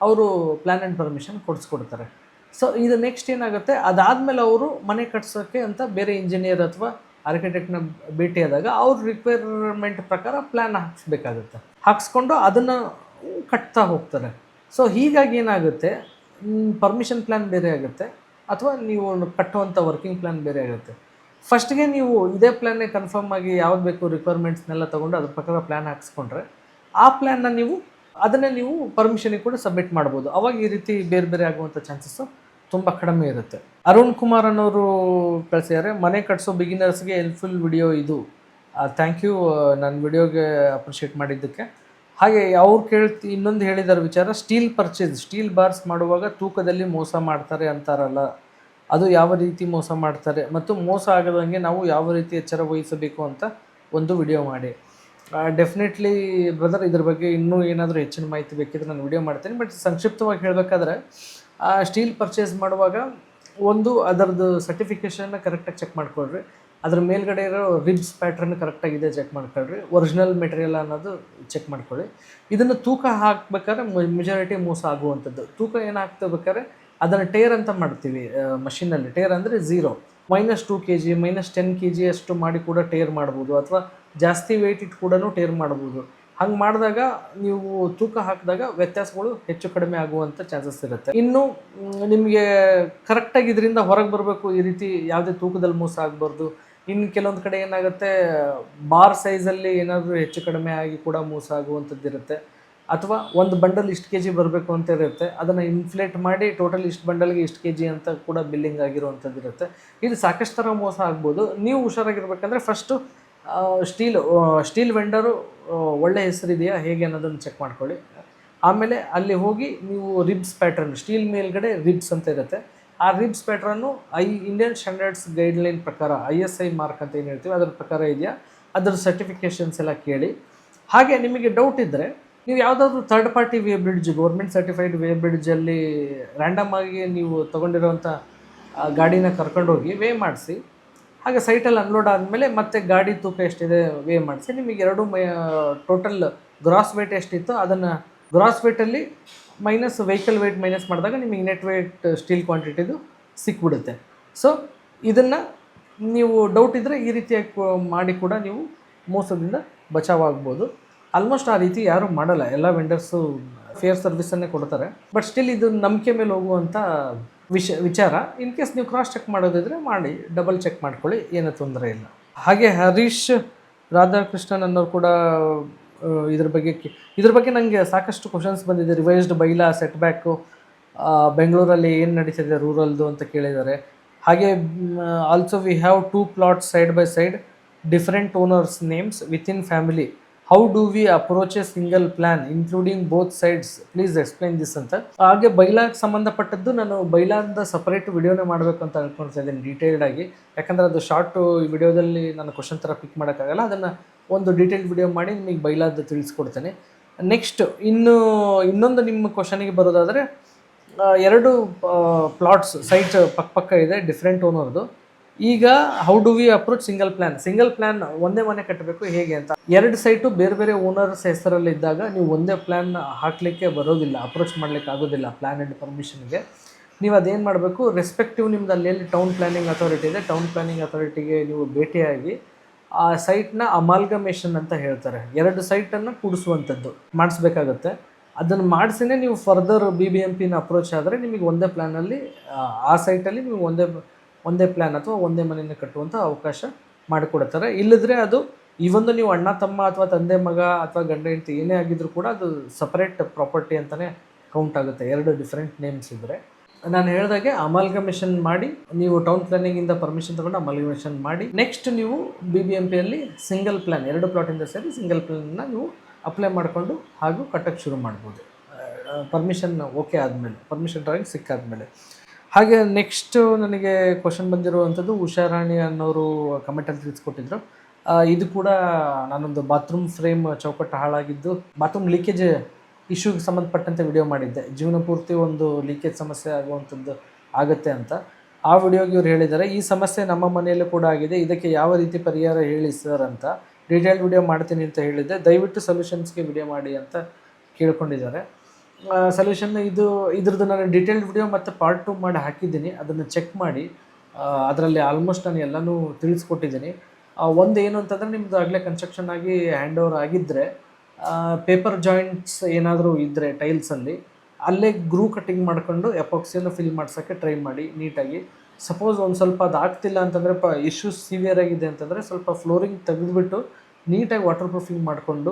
ಅವರು ಪ್ಲ್ಯಾನ್ ಆ್ಯಂಡ್ ಪರ್ಮಿಷನ್ ಕೊಡಿಸ್ಕೊಡ್ತಾರೆ. ಸೊ ಇದು ನೆಕ್ಸ್ಟ್ ಏನಾಗುತ್ತೆ? ಅದಾದಮೇಲೆ ಅವರು ಮನೆ ಕಟ್ಸೋಕ್ಕೆ ಅಂತ ಬೇರೆ ಇಂಜಿನಿಯರ್ ಅಥವಾ ಆರ್ಕಿಟೆಕ್ಟ್ನ ಭೇಟಿಯಾದಾಗ ಅವ್ರ ರಿಕ್ವೈರ್ಮೆಂಟ್ ಪ್ರಕಾರ ಪ್ಲ್ಯಾನ್ ಹಾಕ್ಸ್ಬೇಕಾಗುತ್ತೆ. ಹಾಕ್ಸ್ಕೊಂಡು ಅದನ್ನು ಕಟ್ತಾ ಹೋಗ್ತಾರೆ. ಸೊ ಹೀಗಾಗಿ ಏನಾಗುತ್ತೆ? ಪರ್ಮಿಷನ್ ಪ್ಲ್ಯಾನ್ ಬೇರೆ ಆಗುತ್ತೆ. ಅಥವಾ ನೀವು ಕಟ್ಟುವಂಥ ವರ್ಕಿಂಗ್ ಪ್ಲ್ಯಾನ್ ಬೇರೆ ಆಗುತ್ತೆ. ಫಸ್ಟ್ಗೆ ನೀವು ಇದೇ ಪ್ಲ್ಯಾನೇ ಕನ್ಫರ್ಮ್ ಆಗಿ ಯಾವ್ದು ಬೇಕು ರಿಕ್ವೈರ್ಮೆಂಟ್ಸ್ನೆಲ್ಲ ತೊಗೊಂಡು ಅದ್ರ ಪ್ರಕಾರ ಪ್ಲ್ಯಾನ್ ಹಾಕ್ಸ್ಕೊಂಡ್ರೆ, ಆ ಪ್ಲ್ಯಾನ್ನ ನೀವು ಅದನ್ನೇ ನೀವು ಪರ್ಮಿಷನಿಗೆ ಕೂಡ ಸಬ್ಮಿಟ್ ಮಾಡ್ಬೋದು. ಅವಾಗ ಈ ರೀತಿ ಬೇರೆ ಬೇರೆ ಆಗುವಂಥ ಚಾನ್ಸಸ್ಸು ತುಂಬ ಕಡಿಮೆ ಇರುತ್ತೆ. ಅರುಣ್ ಕುಮಾರ್ ಅನ್ನೋರು ಕಳಿಸಿದ್ದಾರೆ ಮನೆ ಕಟ್ಸೋ ಬಿಗಿನರ್ಸ್ಗೆ ಹೆಲ್ಪ್ಫುಲ್ ವಿಡಿಯೋ ಇದು. ಥ್ಯಾಂಕ್ ಯು ನನ್ನ ವಿಡಿಯೋಗೆ ಅಪ್ರಿಷಿಯೇಟ್ ಮಾಡಿದ್ದಕ್ಕೆ. ಹಾಗೆ ಅವ್ರು ಕೇಳ್ತಿ, ಇನ್ನೊಂದು ಹೇಳಿದಾರೆ ವಿಚಾರ ಸ್ಟೀಲ್ ಪರ್ಚೇಸ್ ಸ್ಟೀಲ್ ಬಾರ್ಸ್ ಮಾಡುವಾಗ ತೂಕದಲ್ಲಿ ಮೋಸ ಮಾಡ್ತಾರೆ ಅಂತಾರಲ್ಲ, ಅದು ಯಾವ ರೀತಿ ಮೋಸ ಮಾಡ್ತಾರೆ, ಮತ್ತು ಮೋಸ ಆಗದಂಗೆ ನಾವು ಯಾವ ರೀತಿ ಎಚ್ಚರ ವಹಿಸಬೇಕು ಅಂತ ಒಂದು ವಿಡಿಯೋ ಮಾಡಿ. ಡೆಫಿನೆಟ್ಲಿ ಬ್ರದರ್ ಇದ್ರ ಬಗ್ಗೆ ಇನ್ನೂ ಏನಾದರೂ ಹೆಚ್ಚಿನ ಮಾಹಿತಿ ಬೇಕಿದ್ರೆ ನಾನು ವಿಡಿಯೋ ಮಾಡ್ತೀನಿ. ಬಟ್ ಸಂಕ್ಷಿಪ್ತವಾಗಿ ಹೇಳಬೇಕಾದ್ರೆ ಸ್ಟೀಲ್ ಪರ್ಚೇಸ್ ಮಾಡುವಾಗ ಒಂದು ಅದರದ್ದು ಸರ್ಟಿಫಿಕೇಷನ್ನ ಕರೆಕ್ಟಾಗಿ ಚೆಕ್ ಮಾಡ್ಕೊಳ್ರಿ. ಅದ್ರ ಮೇಲ್ಗಡೆ ಇರೋ ರಿಬ್ಸ್ ಪ್ಯಾಟ್ರನ್ ಕರೆಕ್ಟಾಗಿದೆ ಚೆಕ್ ಮಾಡ್ಕೊಳ್ರಿ. ಒರಿಜಿನಲ್ ಮೆಟೀರಿಯಲ್ ಅನ್ನೋದು ಚೆಕ್ ಮಾಡ್ಕೊಳ್ಳಿ ಇದನ್ನು ತೂಕ ಹಾಕ್ಬೇಕಾದ್ರೆ ಮೆಜಾರಿಟಿ ಮೋಸ ಆಗುವಂಥದ್ದು. ತೂಕ ಏನು ಹಾಕ್ತಬೇಕಾದ್ರೆ ಅದನ್ನು ಟೇರ್ ಅಂತ ಮಾಡ್ತೀವಿ ಮಷಿನಲ್ಲಿ ಟೇರ್ ಅಂದರೆ zero minus two K G minus ten K G ಅಷ್ಟು ಮಾಡಿ ಕೂಡ ಟೇರ್ ಮಾಡ್ಬೋದು. ಅಥವಾ ಜಾಸ್ತಿ ವೆಯ್ಟ್ ಇಟ್ಟು ಕೂಡ ಟೇರ್ ಮಾಡ್ಬೋದು. ಹಂಗೆ ಮಾಡಿದಾಗ ನೀವು ತೂಕ ಹಾಕಿದಾಗ ವ್ಯತ್ಯಾಸಗಳು ಹೆಚ್ಚು ಕಡಿಮೆ ಆಗುವಂಥ ಚಾನ್ಸಸ್ ಇರುತ್ತೆ. ಇನ್ನು ನಿಮಗೆ ಕರೆಕ್ಟಾಗಿ ಇದರಿಂದ ಹೊರಗೆ ಬರಬೇಕು ಈ ರೀತಿ ಯಾವುದೇ ತೂಕದಲ್ಲಿ ಮೋಸ ಆಗಬಾರ್ದು. ಇನ್ನು ಕೆಲವೊಂದು ಕಡೆ ಏನಾಗುತ್ತೆ ಬಾರ್ ಸೈಜಲ್ಲಿ ಏನಾದರೂ ಹೆಚ್ಚು ಕಡಿಮೆ ಆಗಿ ಕೂಡ ಮೋಸ ಆಗುವಂಥದ್ದು ಇರುತ್ತೆ ಅಥವಾ ಒಂದು ಬಂಡಲ್ ಇಷ್ಟು ಕೆ ಜಿ ಬರಬೇಕು ಅಂತ ಇರುತ್ತೆ, ಅದನ್ನು ಇನ್ಫ್ಲೇಟ್ ಮಾಡಿ ಟೋಟಲ್ ಇಷ್ಟು ಬಂಡಲ್ಗೆ ಇಷ್ಟು ಕೆ ಜಿ ಅಂತ ಕೂಡ ಬಿಲ್ಲಿಂಗ್ ಆಗಿರುವಂಥದ್ದು ಇರುತ್ತೆ. ಇದು ಸಾಕಷ್ಟು ಥರ ಮೋಸ ಆಗ್ಬೋದು. ನೀವು ಹುಷಾರಾಗಿರ್ಬೇಕಂದ್ರೆ ಫಸ್ಟು ಸ್ಟೀಲ್ ಸ್ಟೀಲ್ ವೆಂಡರು ಒಳ್ಳೆ ಹೆಸರಿದೆಯಾ ಹೇಗೆ ಅನ್ನೋದನ್ನು ಚೆಕ್ ಮಾಡ್ಕೊಳ್ಳಿ. ಆಮೇಲೆ ಅಲ್ಲಿ ಹೋಗಿ ನೀವು ರಿಬ್ಸ್ ಪ್ಯಾಟ್ರನ್ ಸ್ಟೀಲ್ ಮೇಲ್ಗಡೆ ರಿಬ್ಸ್ ಅಂತ ಇರುತ್ತೆ. ಆ ರಿಬ್ಸ್ ಪ್ಯಾಟ್ರನ್ನು ಐ ಇಂಡಿಯನ್ ಸ್ಟ್ಯಾಂಡರ್ಡ್ಸ್ ಗೈಡ್ಲೈನ್ ಪ್ರಕಾರ ಐ ಎಸ್ ಐ ಮಾರ್ಕ್ ಅಂತ ಏನು ಹೇಳ್ತೀವಿ, ಅದರ ಪ್ರಕಾರ ಇದೆಯಾ? ಅದರ ಸರ್ಟಿಫಿಕೇಷನ್ಸ್ ಎಲ್ಲ ಕೇಳಿ. ಹಾಗೆ ನಿಮಗೆ ಡೌಟ್ ಇದ್ದರೆ ನೀವು ಯಾವುದಾದ್ರೂ third party weighbridge government certified way ಬ್ರಿಡ್ಜಲ್ಲಿ ರ್ಯಾಂಡಮ್ ಆಗಿ ನೀವು ತೊಗೊಂಡಿರೋವಂಥ ಗಾಡಿನ ಕರ್ಕೊಂಡೋಗಿ ವೇ ಮಾಡಿಸಿ. ಹಾಗೆ ಸೈಟಲ್ಲಿ ಅನ್ಲೋಡ್ ಆದಮೇಲೆ ಮತ್ತೆ ಗಾಡಿ ತೂಕ ಎಷ್ಟಿದೆ ವೇ ಮಾಡಿಸಿ. ನಿಮಗೆ ಎರಡು ಮೈ ಟೋಟಲ್ ಗ್ರಾಸ್ ವೇಟ್ ಎಷ್ಟಿತ್ತು ಅದನ್ನು ಗ್ರಾಸ್ ವೇಟಲ್ಲಿ ಮೈನಸ್ ವೆಹಿಕಲ್ ವೇಟ್ ಮೈನಸ್ ಮಾಡಿದಾಗ ನಿಮಗೆ ನೆಟ್ ವೇಟ್ ಸ್ಟೀಲ್ ಕ್ವಾಂಟಿಟಿದು ಸಿಕ್ಬಿಡುತ್ತೆ. ಸೊ ಇದನ್ನು ನೀವು ಡೌಟ್ ಇದ್ದರೆ ಈ ರೀತಿಯಾಗಿ ಮಾಡಿ ಕೂಡ ನೀವು ಮೋಸದಿಂದ ಬಚಾವಾಗ್ಬೋದು ಆಲ್ಮೋಸ್ಟ್ ಆ ರೀತಿ ಯಾರೂ ಮಾಡಲ್ಲ. ಎಲ್ಲ ವೆಂಡರ್ಸು ಫೇರ್ ಸರ್ವಿಸನ್ನೇ ಕೊಡ್ತಾರೆ. ಬಟ್ ಸ್ಟಿಲ್ ಇದು ನಂಬಿಕೆ ಮೇಲೆ ಹೋಗುವಂಥ ವಿಷ, ವಿಚಾರ. ಇನ್ ಕೇಸ್ ನೀವು ಕ್ರಾಸ್ ಚೆಕ್ ಮಾಡೋದಿದ್ರೆ ಮಾಡಿ ಡಬಲ್ ಚೆಕ್ ಮಾಡ್ಕೊಳ್ಳಿ, ಏನೂ ತೊಂದರೆ ಇಲ್ಲ. ಹಾಗೆ ಹರೀಶ್, ರಾಧಾಕೃಷ್ಣನ್ ಅನ್ನೋರು ಕೂಡ ಇದ್ರ ಬಗ್ಗೆ ಇದ್ರ ಬಗ್ಗೆ ನನಗೆ ಸಾಕಷ್ಟು ಕ್ವಶನ್ಸ್ ಬಂದಿದೆ. ರಿವೈಸ್ಡ್ ಬೈಲಾ ಸೆಟ್ ಬ್ಯಾಕು ಬೆಂಗಳೂರಲ್ಲಿ ಏನು ನಡೀತಿದೆ ರೂರಲ್ದು ಅಂತ ಕೇಳಿದ್ದಾರೆ. ಹಾಗೆ also we have two plots side by side different owners names within family how do we approach a single plan including both sides please explain this ಅಂತ. ಹಾಗೆ ಬೈಲಾಗೆ ಸಂಬಂಧಪಟ್ಟದ್ದು ನಾನು ಬೈಲಾದ ಸಪರೇಟ್ ವಿಡಿಯೋನೇ ಮಾಡಬೇಕು ಅಂತ ಅನ್ಕೊಳ್ತಾ ಇದ್ದೀನಿ ಡೀಟೇಲ್ಡ್ ಆಗಿ. ಯಾಕಂದರೆ ಅದು ಶಾರ್ಟು ಈ ವಿಡಿಯೋದಲ್ಲಿ ನಾನು ಕ್ವಶನ್ ಥರ ಪಿಕ್ ಮಾಡೋಕ್ಕಾಗಲ್ಲ, ಅದನ್ನು ಒಂದು ಡೀಟೇಲ್ಡ್ ವಿಡಿಯೋ ಮಾಡಿ ನಿಮಗೆ ಬೈಲಾದ ತಿಳಿಸ್ಕೊಡ್ತೇನೆ. ನೆಕ್ಸ್ಟ್ ಇನ್ನು, ಇನ್ನೊಂದು ನಿಮ್ಮ ಕ್ವಶನಿಗೆ ಬರೋದಾದರೆ ಎರಡು ಪ್ಲಾಟ್ಸ್ ಸೈಟ್ ಪಕ್ಕ ಪಕ್ಕ ಇದೆ ಡಿಫ್ರೆಂಟ್ ಓನರ್ದು ಈಗ how do we approach single plan single plan ಒಂದೇ ಮನೆ ಕಟ್ಟಬೇಕು, ಹೇಗೆ ಅಂತ. ಎರಡು ಸೈಟು ಬೇರೆ ಬೇರೆ ಓನರ್ಸ್ ಹೆಸರಲ್ಲಿ ಇದ್ದಾಗ ನೀವು ಒಂದೇ ಪ್ಲ್ಯಾನ್ ಹಾಕಲಿಕ್ಕೆ ಬರೋದಿಲ್ಲ ಅಪ್ರೋಚ್ ಮಾಡಲಿಕ್ಕೆ ಆಗೋದಿಲ್ಲ ಪ್ಲ್ಯಾನ್ ಆ್ಯಂಡ್ ಪರ್ಮಿಷನ್ಗೆ ನೀವು ಅದೇನು ಮಾಡಬೇಕು ರೆಸ್ಪೆಕ್ಟಿವ್ ನಿಮ್ದು ಅಲ್ಲಿಲ್ಲಿ ಟೌನ್ ಪ್ಲಾನಿಂಗ್ ಅಥಾರಿಟಿ ಇದೆ ಟೌನ್ ಪ್ಲಾನಿಂಗ್ ಅಥಾರಿಟಿಗೆ ನೀವು ಭೇಟಿಯಾಗಿ ಆ ಸೈಟ್ನ ಅಮಾಲ್ಗಮೇಷನ್ ಅಂತ ಹೇಳ್ತಾರೆ. ಎರಡು ಸೈಟನ್ನು ಕೂಡಿಸುವಂಥದ್ದು ಮಾಡಿಸ್ಬೇಕಾಗತ್ತೆ. ಅದನ್ನು ಮಾಡಿಸಿನೇ ನೀವು ಫರ್ದರ್ ಬಿ ಬಿ ಎಂ ಪಿನ ಅಪ್ರೋಚ್ ಆದರೆ ನಿಮಗೆ ಒಂದೇ ಪ್ಲ್ಯಾನಲ್ಲಿ ಆ ಸೈಟಲ್ಲಿ ನೀವು ಒಂದೇ ಒಂದೇ ಪ್ಲ್ಯಾನ್ ಅಥವಾ ಒಂದೇ ಮನೆಯನ್ನು ಕಟ್ಟುವಂಥ ಅವಕಾಶ ಮಾಡಿಕೊಡ್ತಾರೆ ಇಲ್ಲದ್ರೆ ಅದು ಇವೊಂದು ನೀವು ಅಣ್ಣ, ತಮ್ಮ ಅಥವಾ ತಂದೆ, ಮಗ ಅಥವಾ ಗಂಡ, ಹೆಂಡತಿ ಏನೇ ಆಗಿದ್ರು ಕೂಡ ಅದು ಸಪರೇಟ್ ಪ್ರಾಪರ್ಟಿ ಅಂತಲೇ ಕೌಂಟ್ ಆಗುತ್ತೆ. ಎರಡು ಡಿಫ್ರೆಂಟ್ ನೇಮ್ಸ್ ಇದ್ದರೆ ನಾನು ಹೇಳ್ದಾಗೆ ಅಮಾಲ್ಗಮೇಷನ್ ಮಾಡಿ, ನೀವು ಟೌನ್ ಪ್ಲಾನಿಂಗಿಂದ ಪರ್ಮಿಷನ್ ತಗೊಂಡು ಅಮಾಲ್ಗಮೇಷನ್ ಮಾಡಿ ನೆಕ್ಸ್ಟ್ ನೀವು ಬಿ ಬಿ ಎಂ ಪಿಯಲ್ಲಿ ಸಿಂಗಲ್ ಪ್ಲ್ಯಾನ್ ಎರಡು ಪ್ಲಾಟಿಂದ ಸೇರಿ ಸಿಂಗಲ್ ಪ್ಲ್ಯಾನ್ನ ನೀವು ಅಪ್ಲೈ ಮಾಡಿಕೊಂಡು ಹಾಗೂ ಕಟ್ಟಕ್ಕೆ ಶುರು ಮಾಡ್ಬೋದು. ಪರ್ಮಿಷನ್ ಓಕೆ ಆದಮೇಲೆ ಪರ್ಮಿಷನ್ ಡ್ರಾಯಿಂಗ್ ಸಿಕ್ಕಾದ್ಮೇಲೆ. ಹಾಗೆ ನೆಕ್ಸ್ಟ್ ನನಗೆ ಕ್ವಶನ್ ಬಂದಿರುವಂಥದ್ದು ಉಷಾರಾಣಿ ಅನ್ನೋರು ಕಮೆಂಟಲ್ಲಿ ತಿಳಿಸ್ಕೊಟ್ಟಿದ್ರು. ಇದು ಕೂಡ ನಾನೊಂದು ಬಾತ್ರೂಮ್ ಫ್ರೇಮ್ ಚೌಕಟ್ಟು ಹಾಳಾಗಿದ್ದು ಬಾತ್ರೂಮ್ ಲೀಕೇಜ್ ಇಶ್ಯೂಗೆ ಸಂಬಂಧಪಟ್ಟಂತೆ ವಿಡಿಯೋ ಮಾಡಿದ್ದೆ. ಜೀವನ ಪೂರ್ತಿ ಒಂದು ಲೀಕೇಜ್ ಸಮಸ್ಯೆ ಆಗುವಂಥದ್ದು ಆಗುತ್ತೆ ಅಂತ. ಆ ವಿಡಿಯೋಗೆ ಇವ್ರು ಹೇಳಿದ್ದಾರೆ, ಈ ಸಮಸ್ಯೆ ನಮ್ಮ ಮನೆಯಲ್ಲೂ ಕೂಡ ಆಗಿದೆ, ಇದಕ್ಕೆ ಯಾವ ರೀತಿ ಪರಿಹಾರ ಹೇಳಿ ಸರ್ ಅಂತ. ಡೀಟೇಲ್ ವಿಡಿಯೋ ಮಾಡ್ತೀನಿ ಅಂತ ಹೇಳಿದ್ದೆ. ದಯವಿಟ್ಟು ಸೊಲ್ಯೂಷನ್ಸ್ಗೆ ವಿಡಿಯೋ ಮಾಡಿ ಅಂತ ಕೇಳ್ಕೊಂಡಿದ್ದಾರೆ. ಸೊಲ್ಯೂಷನ್ ಇದು, ಇದ್ರದ್ದು ನಾನು ಡೀಟೇಲ್ಡ್ ವಿಡಿಯೋ ಮತ್ತು ಪಾರ್ಟ್ ಟು ಮಾಡಿ ಹಾಕಿದ್ದೀನಿ. ಅದನ್ನು ಚೆಕ್ ಮಾಡಿ. ಅದರಲ್ಲಿ ಆಲ್ಮೋಸ್ಟ್ ನಾನು ಎಲ್ಲನೂ ತಿಳಿಸ್ಕೊಟ್ಟಿದ್ದೀನಿ. ಒಂದು ಏನು ಅಂತಂದರೆ ನಿಮ್ಮದು ಆಗಲೇ ಕನ್ಸ್ಟ್ರಕ್ಷನ್ ಆಗಿ ಹ್ಯಾಂಡ್ ಓವರ್ ಆಗಿದ್ದರೆ ಪೇಪರ್ ಜಾಯಿಂಟ್ಸ್ ಏನಾದರೂ ಇದ್ದರೆ ಟೈಲ್ಸಲ್ಲಿ ಅಲ್ಲೇ ಗ್ರೂ ಕಟ್ಟಿಂಗ್ ಮಾಡಿಕೊಂಡು ಎಪಾಕ್ಸಿಯನ್ನು ಫಿಲ್ ಮಾಡ್ಸೋಕ್ಕೆ ಟ್ರೈ ಮಾಡಿ ನೀಟಾಗಿ. ಸಪೋಸ್ ಒಂದು ಸ್ವಲ್ಪ ಅದು ಆಗ್ತಿಲ್ಲ ಅಂತಂದರೆ, ಪ ಇಶ್ಯೂಸ್ ಸಿವಿಯರ್ ಆಗಿದೆ ಅಂತಂದರೆ ಸ್ವಲ್ಪ ಫ್ಲೋರಿಂಗ್ ತೆಗೆದುಬಿಟ್ಟು ನೀಟಾಗಿ ವಾಟರ್ ಪ್ರೂಫಿಂಗ್ ಮಾಡಿಕೊಂಡು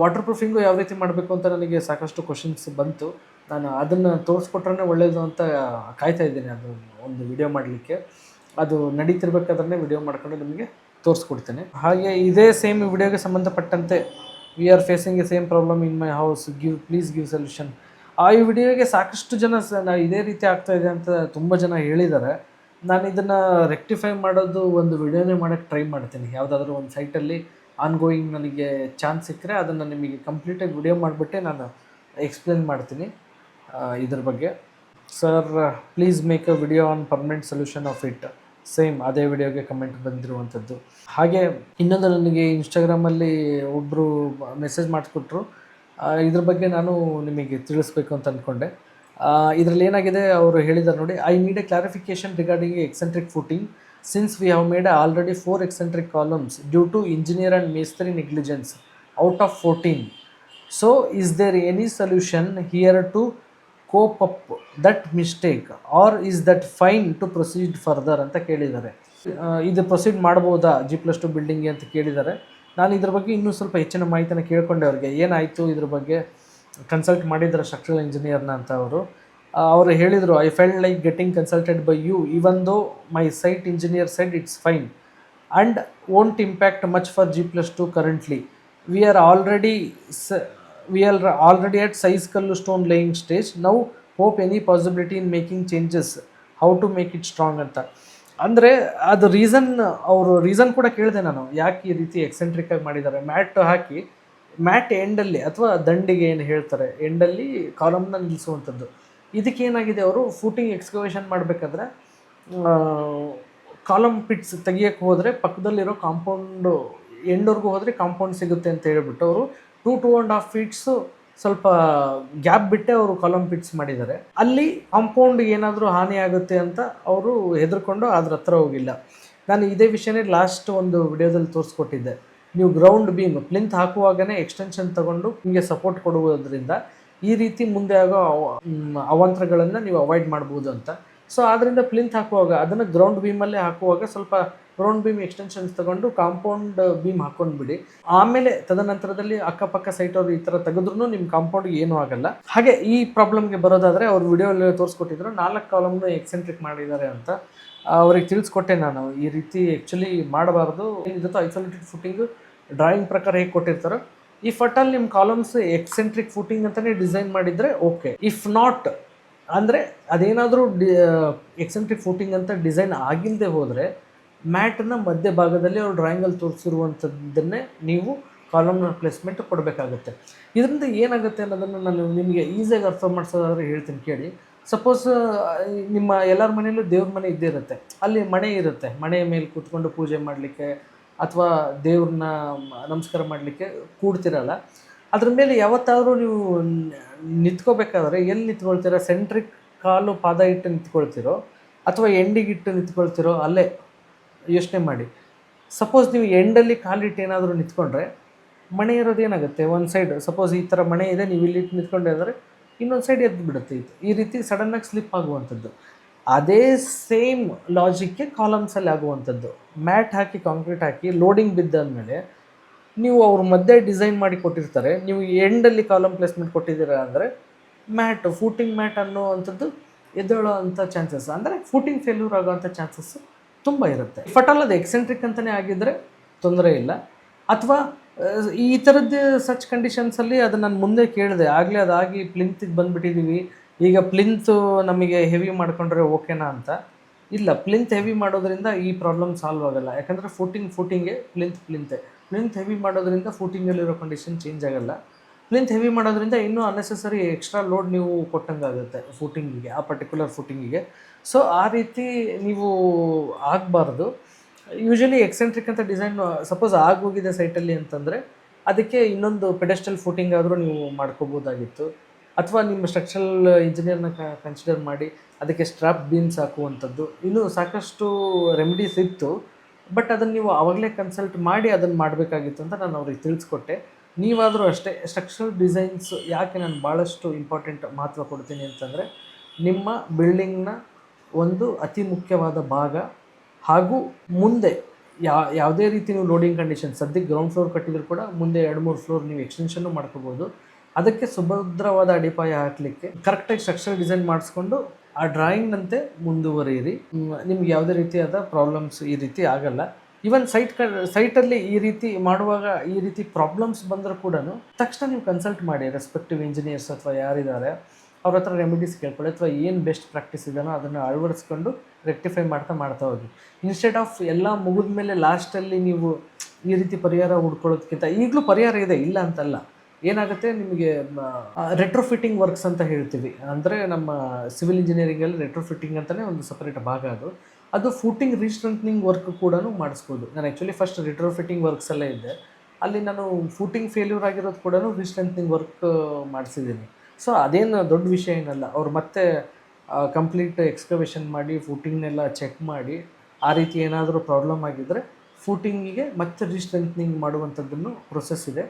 ವಾಟರ್ ಪ್ರೂಫಿಂಗು ಯಾವ ರೀತಿ ಮಾಡಬೇಕು ಅಂತ ನನಗೆ ಸಾಕಷ್ಟು ಕ್ವಶನ್ಸ್ ಬಂತು. ನಾನು ಅದನ್ನು ತೋರಿಸ್ಕೊಟ್ರೆ ಒಳ್ಳೆಯದು ಅಂತ ಕಾಯ್ತಾ ಇದ್ದೀನಿ. ಅದು ಒಂದು ವಿಡಿಯೋ ಮಾಡಲಿಕ್ಕೆ. ಅದು ನಡೀತಿರ್ಬೇಕಾದ್ರೆ ವಿಡಿಯೋ ಮಾಡ್ಕೊಂಡು ನಿಮಗೆ ತೋರಿಸ್ಕೊಡ್ತೇನೆ. ಹಾಗೆ ಇದೇ ಸೇಮ್ ವಿಡಿಯೋಗೆ ಸಂಬಂಧಪಟ್ಟಂತೆ we are facing a same problem in my house give please give solution ಆ ವಿಡಿಯೋಗೆ ಸಾಕಷ್ಟು ಜನ ಸ, ನಾ ಇದೇ ರೀತಿ ಆಗ್ತಾ ಇದೆ ಅಂತ ತುಂಬ ಜನ ಹೇಳಿದ್ದಾರೆ. ನಾನು ಇದನ್ನು ರೆಕ್ಟಿಫೈ ಮಾಡೋದು ಒಂದು ವಿಡಿಯೋನೇ ಮಾಡೋಕ್ಕೆ ಟ್ರೈ ಮಾಡ್ತೀನಿ. ಯಾವುದಾದ್ರೂ ಒಂದು ಸೈಟಲ್ಲಿ ಆನ್ಗೋಯಿಂಗ್ ನನಗೆ ಚಾನ್ಸ್ ಸಿಕ್ಕರೆ ಅದನ್ನು ನಿಮಗೆ ಕಂಪ್ಲೀಟಾಗಿ ವಿಡಿಯೋ ಮಾಡಿಬಿಟ್ಟೆ ನಾನು ಎಕ್ಸ್ಪ್ಲೇನ್ ಮಾಡ್ತೀನಿ ಇದ್ರ ಬಗ್ಗೆ. Sir please make a video on permanent solution of it same ಅದೇ ವಿಡಿಯೋಗೆ ಕಮೆಂಟ್ ಬಂದಿರುವಂಥದ್ದು. ಹಾಗೆ ಇನ್ನೊಂದು ನನಗೆ ಇನ್ಸ್ಟಾಗ್ರಾಮಲ್ಲಿ ಒಬ್ಬರು ಮೆಸೇಜ್ ಮಾಡಿಸ್ಕೊಟ್ರು ಆ, ಇದ್ರ ಬಗ್ಗೆ ನಾನು ನಿಮಗೆ ತಿಳಿಸ್ಬೇಕು ಅಂತ ಅಂದ್ಕೊಂಡೆ ಇದರಲ್ಲಿ ಏನಾಗಿದೆ ಅವರು ಹೇಳಿದ್ದಾರೆ ನೋಡಿ I need a clarification regarding eccentric footing since we have made already four eccentric columns due to engineer and ಮೇಸ್ತರಿ negligence out of fourteen so is there any solution here to cope up that mistake or is that fine to proceed further ಅಂತ ಕೇಳಿದ್ದಾರೆ. ಇದು proceed ಮಾಡ್ಬೋದಾ G plus to ಬಿಲ್ಡಿಂಗ್ಗೆ ಅಂತ ಕೇಳಿದ್ದಾರೆ. ನಾನು ಇದ್ರ ಬಗ್ಗೆ ಇನ್ನೂ ಸ್ವಲ್ಪ ಹೆಚ್ಚಿನ ಮಾಹಿತಿನ ಕೇಳ್ಕೊಂಡೆ ಅವ್ರಿಗೆ. ಏನಾಯಿತು ಇದ್ರ ಬಗ್ಗೆ ಕನ್ಸಲ್ಟ್ ಮಾಡಿದ್ದಾರೆ ಸ್ಟ್ರಕ್ಚರಲ್ ಇಂಜಿನಿಯರ್ನ ಅಂತ ಅವರು. ಅವರು ಹೇಳಿದರು I felt like getting consulted by you even though my site engineer side it's fine and won't impact much for G plus 2 currently. We are already s- we are already at size ಕಲ್ಲು stone laying stage now hope any possibility in making changes how to make it strong ಅಂತ. ಅಂದರೆ, ಅದು reason ಅವರು reason ಕೂಡ ಕೇಳಿದೆ ನಾನು, ಯಾಕೆ ಈ ರೀತಿ ಎಕ್ಸೆಂಟ್ರಿಕ್ ಆಗಿ ಮಾಡಿದ್ದಾರೆ ಮ್ಯಾಟ್ ಹಾಕಿ, ಮ್ಯಾಟ್ ಎಂಡಲ್ಲಿ ಅಥವಾ ದಂಡಿಗೆ ಏನು ಹೇಳ್ತಾರೆ? ಎಂಡಲ್ಲಿ ಕಾಲಮ್ನ ನಿಲ್ಲಿಸುವಂಥದ್ದು ಇದಕ್ಕೆ ಏನಾಗಿದೆ ಅವರು ಫೂಟಿಂಗ್ ಎಕ್ಸ್ಕವೇಷನ್ ಮಾಡಬೇಕಾದ್ರೆ ಕಾಲಮ್ ಪಿಟ್ಸ್ ತೆಗಿಯೋಕ್ಕೆ ಹೋದರೆ ಪಕ್ಕದಲ್ಲಿರೋ ಕಾಂಪೌಂಡು ಎಂಡ್ವರೆಗೂ ಹೋದರೆ ಕಾಂಪೌಂಡ್ ಸಿಗುತ್ತೆ ಅಂತ ಹೇಳ್ಬಿಟ್ಟು ಅವರು two two and half feets ಸ್ವಲ್ಪ ಗ್ಯಾಪ್ ಬಿಟ್ಟೆ ಅವರು ಕಾಲಮ್ ಪಿಟ್ಸ್ ಮಾಡಿದ್ದಾರೆ. ಅಲ್ಲಿ ಕಾಂಪೌಂಡ್ ಏನಾದರೂ ಹಾನಿ ಆಗುತ್ತೆ ಅಂತ ಅವರು ಹೆದರ್ಕೊಂಡು ಅದ್ರ ಹತ್ರ ಹೋಗಿಲ್ಲ. ನಾನು ಇದೇ ವಿಷಯನೇ ಲಾಸ್ಟ್ ಒಂದು ವಿಡಿಯೋದಲ್ಲಿ ತೋರಿಸ್ಕೊಟ್ಟಿದ್ದೆ. ನೀವು ಗ್ರೌಂಡ್ ಬೀಮ್ ಪ್ಲಿಂತ್ ಹಾಕುವಾಗನೇ ಎಕ್ಸ್ಟೆನ್ಷನ್ ತಗೊಂಡು ನಿಮಗೆ ಸಪೋರ್ಟ್ ಕೊಡುವುದರಿಂದ ಈ ರೀತಿ ಮುಂದೆ ಆಗೋ ಅವಾಂತರಗಳನ್ನು ನೀವು ಅವಾಯ್ಡ್ ಮಾಡ್ಬೋದು ಅಂತ. ಸೊ ಆದ್ದರಿಂದ ಪ್ಲಿಂತ್ ಹಾಕುವಾಗ, ಅದನ್ನು ಗ್ರೌಂಡ್ ಬೀಮಲ್ಲೇ ಹಾಕುವಾಗ ಸ್ವಲ್ಪ ಗ್ರೌಂಡ್ ಬೀಮ್ ಎಕ್ಸ್ಟೆನ್ಷನ್ಸ್ ತಗೊಂಡು ಕಾಂಪೌಂಡ್ ಬೀಮ್ ಹಾಕೊಂಡು ಬಿಡಿ ಆಮೇಲೆ ತದನಂತರದಲ್ಲಿ ಅಕ್ಕಪಕ್ಕ ಸೈಟ್ ಅವರು ಈ ಥರ ತೆಗೆದ್ರೂ ನಿಮ್ಮ ಕಾಂಪೌಂಡ್ಗೆ ಏನೂ ಆಗಲ್ಲ. ಹಾಗೆ ಈ ಪ್ರಾಬ್ಲಮ್ಗೆ ಬರೋದಾದರೆ ಅವ್ರು ವಿಡಿಯೋಲ್ಲಿ ತೋರಿಸ್ಕೊಟ್ಟಿದ್ರು, ನಾಲ್ಕು ಕಾಲಮ್ನು ಎಕ್ಸೆಂಟ್ರಿಕ್ ಮಾಡಿದ್ದಾರೆ ಅಂತ. ಅವ್ರಿಗೆ ತಿಳಿಸ್ಕೊಟ್ಟೆ ನಾನು. ಈ ರೀತಿ ಆ್ಯಕ್ಚುಲಿ ಮಾಡಬಾರ್ದು. ಏನಿರುತ್ತೋ ಐಸೋಲೇಟೆಡ್ ಫುಟಿಂಗು ಡ್ರಾಯಿಂಗ್ ಪ್ರಕಾರ ಹೇಗೆ ಕೊಟ್ಟಿರ್ತಾರೋ ಈ ಅಲ್ಲಿ ನಿಮ್ಮ ಕಾಲಮ್ಸ್ ಎಕ್ಸೆಂಟ್ರಿಕ್ ಫುಟಿಂಗ್ ಅಂತಲೇ ಡಿಸೈನ್ ಮಾಡಿದರೆ ಓಕೆ ಇಫ್ ನಾಟ್ ಅಂದರೆ ಅದೇನಾದರೂ ಡಿ ಎಕ್ಸೆಂಟ್ರಿಕ್ ಫುಟಿಂಗ್ ಅಂತ ಡಿಸೈನ್ ಆಗಿಲ್ಲದೆ ಹೋದರೆ ಮ್ಯಾಟನ್ನ ಮಧ್ಯ ಭಾಗದಲ್ಲಿ ಅವ್ರು ಡ್ರಾಯಿಂಗಲ್ಲಿ ತೋರಿಸಿರುವಂಥದ್ದನ್ನೇ ನೀವು ಕಾಲಮ್ನ ಪ್ಲೇಸ್ಮೆಂಟ್ ಕೊಡಬೇಕಾಗುತ್ತೆ. ಇದರಿಂದ ಏನಾಗುತ್ತೆ ಅನ್ನೋದನ್ನು ನಾನು ನಿಮಗೆ ಈಸಿಯಾಗಿ ಅರ್ಥ ಮಾಡಿಸೋದಾದ್ರೆ ಹೇಳ್ತೀನಿ ಕೇಳಿ. ಸಪೋಸ್ ನಿಮ್ಮ ಎಲ್ಲರ ಮನೆಯಲ್ಲೂ ದೇವ್ರ ಮನೆ ಇದ್ದೇ ಇರುತ್ತೆ. ಅಲ್ಲಿ ಮಣೆ ಇರುತ್ತೆ. ಮನೆಯ ಮೇಲೆ ಕೂತ್ಕೊಂಡು ಪೂಜೆ ಮಾಡಲಿಕ್ಕೆ ಅಥವಾ ದೇವ್ರನ್ನ ನಮಸ್ಕಾರ ಮಾಡಲಿಕ್ಕೆ ಕೂಡ್ತಿರಲ್ಲ. ಅದ್ರ ಮೇಲೆ ಯಾವತ್ತಾದರೂ ನೀವು ನಿಂತ್ಕೋಬೇಕಾದ್ರೆ ಎಲ್ಲಿ ನಿಂತ್ಕೊಳ್ತೀರ? ಸೆಂಟ್ರಿಕ್ ಕಾಲು ಪಾದ ಇಟ್ಟು ನಿಂತ್ಕೊಳ್ತಿರೋ ಅಥವಾ ಎಂಡಿಗಿಟ್ಟು ನಿಂತ್ಕೊಳ್ತಿರೋ? ಅಲ್ಲೇ ಯೋಚನೆ ಮಾಡಿ. ಸಪೋಸ್ ನೀವು ಎಂಡಲ್ಲಿ ಕಾಲಿಟ್ಟು ಏನಾದರೂ ನಿಂತ್ಕೊಂಡ್ರೆ ಮಣೆ ಇರೋದು ಏನಾಗುತ್ತೆ? ಒಂದು ಸೈಡ್ ಸಪೋಸ್ ಈ ಥರ ಮಣೆ ಇದೆ, ನೀವು ಇಲ್ಲಿ ಇಟ್ಟು ನಿಂತ್ಕೊಂಡೆ ಅಂದರೆ ಇನ್ನೊಂದು ಸೈಡ್ ಎದ್ದು ಬಿಡುತ್ತೆ. ಇದು ಈ ರೀತಿ ಸಡನ್ನಾಗಿ ಸ್ಲಿಪ್ ಆಗುವಂಥದ್ದು. ಅದೇ ಸೇಮ್ ಲಾಜಿಕ್ಗೆ ಕಾಲಮ್ಸಲ್ಲಿ ಆಗುವಂಥದ್ದು. ಮ್ಯಾಟ್ ಹಾಕಿ ಕಾಂಕ್ರೀಟ್ ಹಾಕಿ ಲೋಡಿಂಗ್ ಬಿದ್ದಾದ್ಮೇಲೆ ನೀವು ಅವ್ರ ಮಧ್ಯೆ ಡಿಸೈನ್ ಮಾಡಿ ಕೊಟ್ಟಿರ್ತಾರೆ. ನೀವು ಎಂಡಲ್ಲಿ ಕಾಲಮ್ ಪ್ಲೇಸ್ಮೆಂಟ್ ಕೊಟ್ಟಿದ್ದೀರಾ ಅಂದರೆ ಮ್ಯಾಟ್ ಫೂಟಿಂಗ್ ಮ್ಯಾಟ್ ಅನ್ನೋವಂಥದ್ದು ಎದ್ದೇಳೋ ಅಂಥ ಚಾನ್ಸಸ್ ಅಂದರೆ ಫೂಟಿಂಗ್ ಫೇಲ್ಯೂರ್ ಆಗೋವಂಥ ಚಾನ್ಸಸ್ ತುಂಬ ಇರುತ್ತೆ. ಫಟಲ್ ಅದು ಎಕ್ಸೆಂಟ್ರಿಕ್ ಅಂತಲೇ ಆಗಿದ್ದರೆ ತೊಂದರೆ ಇಲ್ಲ. ಅಥವಾ ಈ ಥರದ್ದು ಸಚ್ ಕಂಡೀಷನ್ಸಲ್ಲಿ ಅದು ನಾನು ಮುಂದೆ ಕೇಳಿದೆ. ಆಗಲೇ ಅದಾಗಿ ಪ್ಲಿಂತಿಗೆ ಬಂದುಬಿಟ್ಟಿದ್ದೀವಿ ಈಗ ಪ್ಲಿಂತು ನಮಗೆ ಹೆವಿ ಮಾಡ್ಕೊಂಡ್ರೆ ಓಕೆನಾ ಅಂತ. ಇಲ್ಲ ಪ್ಲಿಂತ್ ಹೆವಿ ಮಾಡೋದ್ರಿಂದ ಈ ಪ್ರಾಬ್ಲಮ್ ಸಾಲ್ವ್ ಆಗಲ್ಲ. ಯಾಕಂದರೆ ಫೂಟಿಂಗ್ ಫೂಟಿಂಗೆ ಪ್ಲಿಂತ್ ಪ್ಲಿಂತೆ ಪ್ಲಿಂತ್ ಹೆವಿ ಮಾಡೋದ್ರಿಂದ ಫೂಟಿಂಗಲ್ಲಿರೋ ಕಂಡೀಷನ್ ಚೇಂಜ್ ಆಗಲ್ಲ. ಪ್ಲಿಂತ್ ಹೆವಿ ಮಾಡೋದ್ರಿಂದ ಇನ್ನೂ ಅನ್ನೆಸೆಸರಿ ಎಕ್ಸ್ಟ್ರಾ ಲೋಡ್ ನೀವು ಕೊಟ್ಟಂಗೆ ಆಗುತ್ತೆ ಫೂಟಿಂಗಿಗೆ ಆ ಪರ್ಟಿಕ್ಯುಲರ್ ಫೂಟಿಂಗಿಗೆ ಸೊ ಆ ರೀತಿ ನೀವು ಆಗಬಾರ್ದು. ಯೂಶಲಿ ಎಕ್ಸೆಂಟ್ರಿಕ್ ಅಂತ ಡಿಸೈನ್ ಸಪೋಸ್ ಆಗೋಗಿದೆ ಸೈಟಲ್ಲಿ ಅಂತಂದರೆ, ಅದಕ್ಕೆ ಇನ್ನೊಂದು ಪೆಡೆಸ್ಟಲ್ ಫೂಟಿಂಗ್ ಆದರೂ ನೀವು ಮಾಡ್ಕೋಬೋದಾಗಿತ್ತು. ಅಥವಾ ನಿಮ್ಮ ಸ್ಟ್ರಕ್ಚರಲ್ ಇಂಜಿನಿಯರ್ನ ಕನ್ಸಿಡರ್ ಮಾಡಿ ಅದಕ್ಕೆ ಸ್ಟ್ರಾಪ್ ಬೀನ್ಸ್ ಹಾಕುವಂಥದ್ದು. ಇನ್ನೂ ಸಾಕಷ್ಟು ರೆಮಿಡೀಸ್ ಇತ್ತು ಬಟ್ ಅದನ್ನು ನೀವು ಆವಾಗಲೇ ಕನ್ಸಲ್ಟ್ ಮಾಡಿ ಅದನ್ನು ಮಾಡಬೇಕಾಗಿತ್ತು ಅಂತ ನಾನು ಅವ್ರಿಗೆ ತಿಳಿಸ್ಕೊಟ್ಟೆ. ನೀವಾದರೂ ಅಷ್ಟೇ ಸ್ಟ್ರಕ್ಚರಲ್ ಡಿಸೈನ್ಸ್ ಯಾಕೆ ನಾನು ಭಾಳಷ್ಟು ಇಂಪಾರ್ಟೆಂಟ್ ಮಹತ್ವ ಕೊಡ್ತೀನಿ ಅಂತಂದರೆ, ನಿಮ್ಮ ಬಿಲ್ಡಿಂಗ್ನ ಒಂದು ಅತಿ ಮುಖ್ಯವಾದ ಭಾಗ ಹಾಗೂ ಮುಂದೆ ಯಾ ಯಾವುದೇ ರೀತಿ ನೀವು ಲೋಡಿಂಗ್ ಕಂಡೀಷನ್ ಸದ್ಯಕ್ಕೆ ಗ್ರೌಂಡ್ ಫ್ಲೋರ್ ಕಟ್ಟಿದ್ರು ಕೂಡ ಮುಂದೆ ಎರಡು ಮೂರು ಫ್ಲೋರ್ ನೀವು ಎಕ್ಸ್ಟೆನ್ಷನ್ನು ಮಾಡ್ಕೋಬೋದು. ಅದಕ್ಕೆ ಸುಭದ್ರವಾದ ಅಡಿಪಾಯ ಹಾಕಲಿಕ್ಕೆ ಕರೆಕ್ಟಾಗಿ ಸ್ಟ್ರಕ್ಚರ್ ಡಿಸೈನ್ ಮಾಡಿಸ್ಕೊಂಡು ಆ ಡ್ರಾಯಿಂಗ್ನಂತೆ ಮುಂದುವರಿಯಿರಿ. ನಿಮ್ಗೆ ಯಾವುದೇ ರೀತಿಯಾದ ಪ್ರಾಬ್ಲಮ್ಸ್ ಈ ರೀತಿ ಆಗಲ್ಲ. ಈವನ್ ಸೈಟ್ ಕ ಸೈಟಲ್ಲಿ ಈ ರೀತಿ ಮಾಡುವಾಗ ಈ ರೀತಿ ಪ್ರಾಬ್ಲಮ್ಸ್ ಬಂದರೂ ಕೂಡ ತಕ್ಷಣ ನೀವು ಕನ್ಸಲ್ಟ್ ಮಾಡಿ ರೆಸ್ಪೆಕ್ಟಿವ್ ಇಂಜಿನಿಯರ್ಸ್ ಅಥವಾ ಯಾರಿದ್ದಾರೆ, ಅವ್ರ ಹತ್ರ ರೆಮಿಡೀಸ್ ಕೇಳ್ಕೊಳ್ಳಿ, ಅಥವಾ ಏನು ಬೆಸ್ಟ್ ಪ್ರಾಕ್ಟೀಸ್ ಇದೆಯೋ ಅದನ್ನು ಅಳವಡಿಸ್ಕೊಂಡು ರೆಕ್ಟಿಫೈ ಮಾಡ್ತಾ ಮಾಡ್ತಾ ಹೋಗಿ. ಇನ್ಸ್ಟೆಡ್ ಆಫ್ ಎಲ್ಲ ಮುಗಿದ ಮೇಲೆ ಲಾಸ್ಟಲ್ಲಿ ನೀವು ಈ ರೀತಿ ಪರಿಹಾರ ಹುಡ್ಕೊಳ್ಳೋದಕ್ಕಿಂತ ಈಗಲೂ ಪರಿಹಾರ ಇದೆ, ಇಲ್ಲ ಅಂತಲ್ಲ. ಏನಾಗುತ್ತೆ, ನಿಮಗೆ ರೆಟ್ರೋಫಿಟ್ಟಿಂಗ್ ವರ್ಕ್ಸ್ ಅಂತ ಹೇಳ್ತೀವಿ. ಅಂದರೆ ನಮ್ಮ ಸಿವಿಲ್ ಇಂಜಿನಿಯರಿಂಗಲ್ಲಿ ರೆಟ್ರೋಫಿಟ್ಟಿಂಗ್ ಅಂತಲೇ ಒಂದು ಸಪರೇಟ್ ಭಾಗ ಅದು. ಅದು ಫೂಟಿಂಗ್ ರೀಸ್ಟ್ರೆಂತ್ನಿಂಗ್ ವರ್ಕ್ ಕೂಡ ಮಾಡಿಸ್ಬೋದು. ನಾನು ಆ್ಯಕ್ಚುಲಿ ಫಸ್ಟ್ ರಿಟ್ರೋಫಿಟ್ಟಿಂಗ್ ವರ್ಕ್ಸ್ ಎಲ್ಲ ಇದ್ದೆ. ಅಲ್ಲಿ ನಾನು ಫೂಟಿಂಗ್ ಫೇಲ್ಯೂರ್ ಆಗಿರೋದು ಕೂಡ ರೀಸ್ಟ್ರೆಂತ್ನಿಂಗ್ ವರ್ಕ್ ಮಾಡಿಸಿದ್ದೀನಿ. ಸೊ ಅದೇನು ದೊಡ್ಡ ವಿಷಯ ಏನಲ್ಲ. ಅವ್ರು ಮತ್ತೆ ಕಂಪ್ಲೀಟ್ ಎಕ್ಸ್ಕವೇಷನ್ ಮಾಡಿ ಫೂಟಿಂಗ್ನೆಲ್ಲ ಚೆಕ್ ಮಾಡಿ, ಆ ರೀತಿ ಏನಾದರೂ ಪ್ರಾಬ್ಲಮ್ ಆಗಿದ್ದರೆ ಫೂಟಿಂಗಿಗೆ ಮತ್ತೆ ರೀಸ್ಟ್ರೆಂತ್ನಿಂಗ್ ಮಾಡುವಂಥದ್ದನ್ನು ಪ್ರೊಸೆಸ್ ಇದೆ.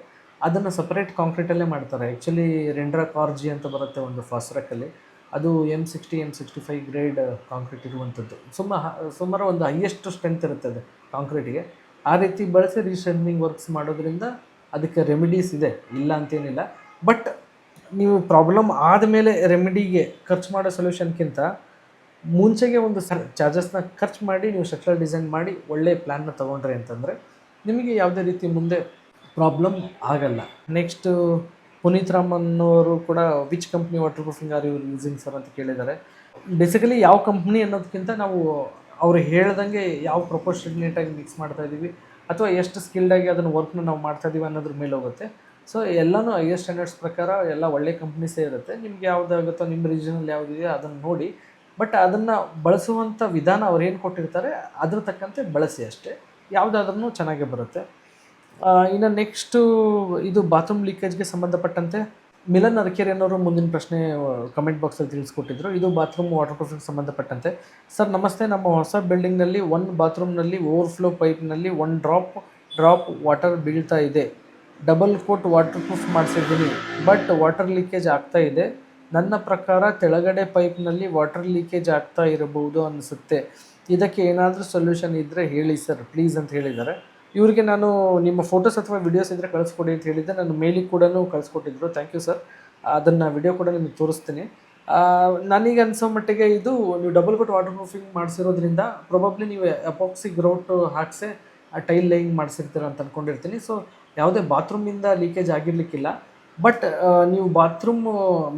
ಅದನ್ನು ಸಪ್ರೇಟ್ ಕಾಂಕ್ರೀಟಲ್ಲೇ ಮಾಡ್ತಾರೆ. ಆ್ಯಕ್ಚುಲಿ ರೆಂಡ್ರಾ ಕಾರ್ಜಿ ಅಂತ ಬರುತ್ತೆ ಒಂದು ಫಾಸ್ಟ್ರಾಕಲ್ಲಿ ಅದು M sixty M sixty five grade concrete ಇರುವಂಥದ್ದು. ಸುಮ್ಮ ಸುಮಾರು ಒಂದು ಹೈಯೆಸ್ಟ್ ಸ್ಟ್ರೆಂತ್ ಇರುತ್ತೆ ಅದು ಕಾಂಕ್ರೀಟಿಗೆ ಆ ರೀತಿ ಬಳಸಿ ರೀಸ್ಟ್ರೆಂತ್ನಿಂಗ್ ವರ್ಕ್ಸ್ ಮಾಡೋದ್ರಿಂದ ಅದಕ್ಕೆ ರೆಮಿಡೀಸ್ ಇದೆ. ಇಲ್ಲ ಅಂತೇನಿಲ್ಲ. ಬಟ್ ನೀವು ಪ್ರಾಬ್ಲಮ್ ಆದಮೇಲೆ ರೆಮಿಡಿಗೆ ಖರ್ಚು ಮಾಡೋ ಸೊಲ್ಯೂಷನ್ಗಿಂತ ಮುಂಚೆಗೆ ಒಂದು ಸರ್ ಚಾರ್ಜಸ್ನ ಖರ್ಚು ಮಾಡಿ ನೀವು ಸ್ಟ್ರಕ್ಚರಲ್ ಡಿಸೈನ್ ಮಾಡಿ ಒಳ್ಳೆಯ ಪ್ಲ್ಯಾನ್ನ ತೊಗೊಂಡ್ರಿ ಅಂತಂದರೆ ನಿಮಗೆ ಯಾವುದೇ ರೀತಿ ಮುಂದೆ ಪ್ರಾಬ್ಲಮ್ ಆಗಲ್ಲ. ನೆಕ್ಸ್ಟು ಪುನೀತ್ ರಾಮನ್ ಅವರು ಕೂಡ which company water proofing are ಇವ್ರು ಯೂಸಿಂಗ್ ಸರ್ ಅಂತ ಕೇಳಿದ್ದಾರೆ. ಬೇಸಿಕಲಿ ಯಾವ ಕಂಪ್ನಿ ಅನ್ನೋದಕ್ಕಿಂತ ನಾವು ಅವ್ರು ಹೇಳ್ದಂಗೆ ಯಾವ ಪ್ರೊಪೋರ್ಷನೇಟಾಗಿ ಮಿಕ್ಸ್ ಮಾಡ್ತಾ ಇದ್ದೀವಿ ಅಥವಾ ಎಷ್ಟು ಸ್ಕಿಲ್ಡಾಗಿ ಅದನ್ನು ವರ್ಕ್ನ ನಾವು ಮಾಡ್ತಾ ಇದ್ದೀವಿ ಅನ್ನೋದ್ರ ಮೇಲೆ ಹೋಗುತ್ತೆ. ಸೊ ಎಲ್ಲನೂ ಹೈಯರ್ ಸ್ಟ್ಯಾಂಡರ್ಡ್ಸ್ ಪ್ರಕಾರ ಎಲ್ಲ ಒಳ್ಳೆ ಕಂಪ್ನೀಸೇ ಇರುತ್ತೆ. ನಿಮ್ಗೆ ಯಾವುದಾಗುತ್ತೋ ನಿಮ್ಮ ರೀಜನಲ್ಲಿ ಯಾವುದಿದೆಯೋ ಅದನ್ನು ನೋಡಿ. ಬಟ್ ಅದನ್ನು ಬಳಸುವಂಥ ವಿಧಾನ ಅವ್ರು ಏನು ಕೊಟ್ಟಿರ್ತಾರೆ ಅದ್ರ ತಕ್ಕಂತೆ ಬಳಸಿ ಅಷ್ಟೇ. ಯಾವುದಾದ್ರೂ ಚೆನ್ನಾಗೇ ಬರುತ್ತೆ. ಇನ್ನು ನೆಕ್ಸ್ಟು ಇದು ಬಾತ್ರೂಮ್ ಲೀಕೇಜ್ಗೆ ಸಂಬಂಧಪಟ್ಟಂತೆ ಮಿಲನ್ ಅರಕೆರೆ ಅನ್ನೋರು ಮುಂದಿನ ಪ್ರಶ್ನೆ ಕಮೆಂಟ್ ಬಾಕ್ಸಲ್ಲಿ ತಿಳಿಸ್ಕೊಟ್ಟಿದ್ರು. ಇದು ಬಾತ್ರೂಮ್ ವಾಟರ್ ಪ್ರೂಫಿಂಗ್ ಸಂಬಂಧಪಟ್ಟಂತೆ. ಸರ್, ನಮಸ್ತೆ. ನಮ್ಮ ಹೊಸ ಬಿಲ್ಡಿಂಗ್ನಲ್ಲಿ ಒನ್ ಬಾತ್ರೂಮ್ನಲ್ಲಿ ಓವರ್ಫ್ಲೋ ಪೈಪ್ನಲ್ಲಿ ಒನ್ ಡ್ರಾಪ್ ಡ್ರಾಪ್ ವಾಟರ್ ಬೀಳ್ತಾ ಇದೆ. ಡಬಲ್ ಕೋಟ್ ವಾಟರ್ ಪ್ರೂಫ್ ಮಾಡಿಸಿದ್ದೀನಿ. ಬಟ್ ವಾಟರ್ ಲೀಕೇಜ್ ಆಗ್ತಾ ಇದೆ. ನನ್ನ ಪ್ರಕಾರ ತೆಳಗಡೆ ಪೈಪ್ನಲ್ಲಿ ವಾಟರ್ ಲೀಕೇಜ್ ಆಗ್ತಾ ಇರಬಹುದು ಅನಿಸುತ್ತೆ. ಇದಕ್ಕೆ ಏನಾದರೂ ಸೊಲ್ಯೂಷನ್ ಇದ್ದರೆ ಹೇಳಿ ಸರ್ ಪ್ಲೀಸ್ ಅಂತ ಹೇಳಿದ್ದಾರೆ. ಇವರಿಗೆ ನಾನು ನಿಮ್ಮ ಫೋಟೋಸ್ ಅಥವಾ ವಿಡಿಯೋಸ್ ಇದ್ದರೆ ಕಳಿಸ್ಕೊಡಿ ಅಂತ ಹೇಳಿದ್ದೆ. ನಾನು ಮೇಲಿಗೆ ಕೂಡ ಕಳಿಸ್ಕೊಟ್ಟಿದ್ರು. ಥ್ಯಾಂಕ್ ಯು ಸರ್ ಅದನ್ನು ವಿಡಿಯೋ ಕೂಡ ನಿಮಗೆ ತೋರಿಸ್ತೀನಿ. ನನಗೆ ಅನಿಸೋ ಮಟ್ಟಿಗೆ ಇದು ನೀವು ಡಬಲ್ ಕೋಟ್ ವಾಟರ್ ಪ್ರೂಫಿಂಗ್ ಮಾಡಿಸಿರೋದ್ರಿಂದ ಪ್ರೊಬಬ್ಲಿ ನೀವು ಅಪಾಕ್ಸಿ ಗ್ರೌಟ್ ಹಾಕ್ಸೆ ಆ ಟೈಲ್ ಲೈಯಿಂಗ್ ಮಾಡಿಸಿರ್ತೀರ ಅಂತ ಅಂದ್ಕೊಂಡಿರ್ತೀನಿ ಸೊ ಯಾವುದೇ ಬಾತ್ರೂಮಿಂದ ಲೀಕೇಜ್ ಆಗಿರಲಿಕ್ಕಿಲ್ಲ. ಬಟ್ ನೀವು ಬಾತ್ರೂಮ್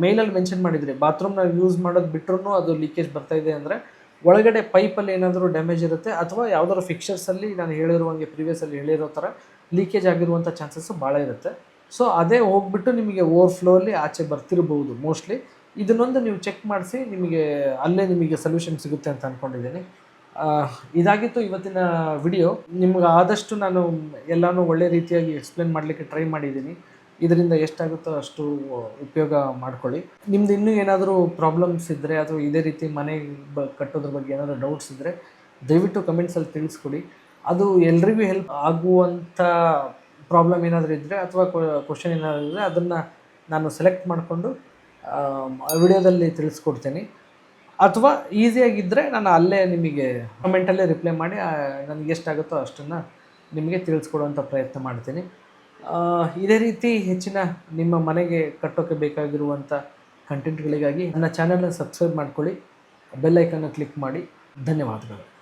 ಮೇಲಲ್ಲಿ ಮೆನ್ಷನ್ ಮಾಡಿದ್ರಿ. ಬಾತ್ರೂಮ್ನ ಯೂಸ್ ಮಾಡೋದು ಬಿಟ್ರೂ ಅದು ಲೀಕೇಜ್ ಬರ್ತಾಯಿದೆ ಅಂದರೆ ಒಳಗಡೆ ಪೈಪಲ್ಲಿ ಏನಾದರೂ ಡ್ಯಾಮೇಜ್ ಇರುತ್ತೆ ಅಥವಾ ಯಾವುದಾದ್ರು ಫಿಕ್ಚರ್ಸಲ್ಲಿ ನಾನು ಹೇಳಿರುವಂಗೆ ಪ್ರೀವಿಯಸಲ್ಲಿ ಹೇಳಿರೋ ಥರ ಲೀಕೇಜ್ ಆಗಿರುವಂಥ ಚಾನ್ಸಸ್ಸು ಭಾಳ ಇರುತ್ತೆ. ಸೊ ಅದೇ ಹೋಗ್ಬಿಟ್ಟು ನಿಮಗೆ ಓವರ್ ಓವರ್ಫ್ಲೋಲ್ಲಿ ಆಚೆ ಬರ್ತಿರ್ಬೋದು ಮೋಸ್ಟ್ಲಿ ಇದನ್ನೊಂದು ನೀವು ಚೆಕ್ ಮಾಡಿಸಿ ನಿಮಗೆ ಅಲ್ಲೇ ನಿಮಗೆ ಸೊಲ್ಯೂಷನ್ ಸಿಗುತ್ತೆ ಅಂತ ಅಂದ್ಕೊಂಡಿದ್ದೀನಿ ಇದಾಗಿತ್ತು ಇವತ್ತಿನ ವಿಡಿಯೋ ನಿಮ್ಗೆ ಆದಷ್ಟು ನಾನು ಎಲ್ಲನೂ ಒಳ್ಳೆ ರೀತಿಯಾಗಿ ಎಕ್ಸ್ಪ್ಲೇನ್ ಮಾಡಲಿಕ್ಕೆ ಟ್ರೈ ಮಾಡಿದ್ದೀನಿ. ಇದರಿಂದ ಎಷ್ಟಾಗುತ್ತೋ ಅಷ್ಟು ಉಪಯೋಗ ಮಾಡ್ಕೊಳ್ಳಿ. ನಿಮ್ದು ಇನ್ನೂ ಏನಾದರೂ ಪ್ರಾಬ್ಲಮ್ಸ್ ಇದ್ದರೆ ಅಥವಾ ಇದೇ ರೀತಿ ಮನೆ ಬ, ಕಟ್ಟೋದ್ರ ಬಗ್ಗೆ ಏನಾದರೂ ಡೌಟ್ಸ್ ಇದ್ದರೆ ದಯವಿಟ್ಟು ಕಮೆಂಟ್ಸಲ್ಲಿ ತಿಳಿಸ್ಕೊಡಿ. ಅದು ಎಲ್ರಿಗೂ ಹೆಲ್ಪ್ ಆಗುವಂಥ ಪ್ರಾಬ್ಲಮ್ ಏನಾದರೂ ಇದ್ದರೆ ಅಥವಾ ಕ್ವಶನ್ ಏನಾದರೂ ಇದ್ದರೆ ಅದನ್ನು ನಾನು ಸೆಲೆಕ್ಟ್ ಮಾಡಿಕೊಂಡು ವಿಡಿಯೋದಲ್ಲಿ ತಿಳಿಸ್ಕೊಡ್ತೀನಿ. ಅಥವಾ ಈಸಿಯಾಗಿದ್ದರೆ ನಾನು ಅಲ್ಲೇ ನಿಮಗೆ ಕಮೆಂಟಲ್ಲೇ ರಿಪ್ಲೈ ಮಾಡಿ ನನಗೆ ಎಷ್ಟಾಗುತ್ತೋ ಅಷ್ಟನ್ನು ನಿಮಗೆ ತಿಳಿಸ್ಕೊಡುವಂಥ ಪ್ರಯತ್ನ ಮಾಡ್ತೀನಿ. ಇದೇ ರೀತಿ ಹೆಚ್ಚಿನ ನಿಮ್ಮ ಮನೆಗೆ ಕಟ್ಟೋಕ್ಕೆ ಬೇಕಾಗಿರುವಂಥ ಕಂಟೆಂಟ್ಗಳಿಗಾಗಿ ನನ್ನ ಚಾನಲ್ನ ಸಬ್ಸ್ಕ್ರೈಬ್ ಮಾಡ್ಕೊಳ್ಳಿ ಬೆಲ್ ಐಕನ್ನ ಕ್ಲಿಕ್ ಮಾಡಿ. ಧನ್ಯವಾದಗಳು.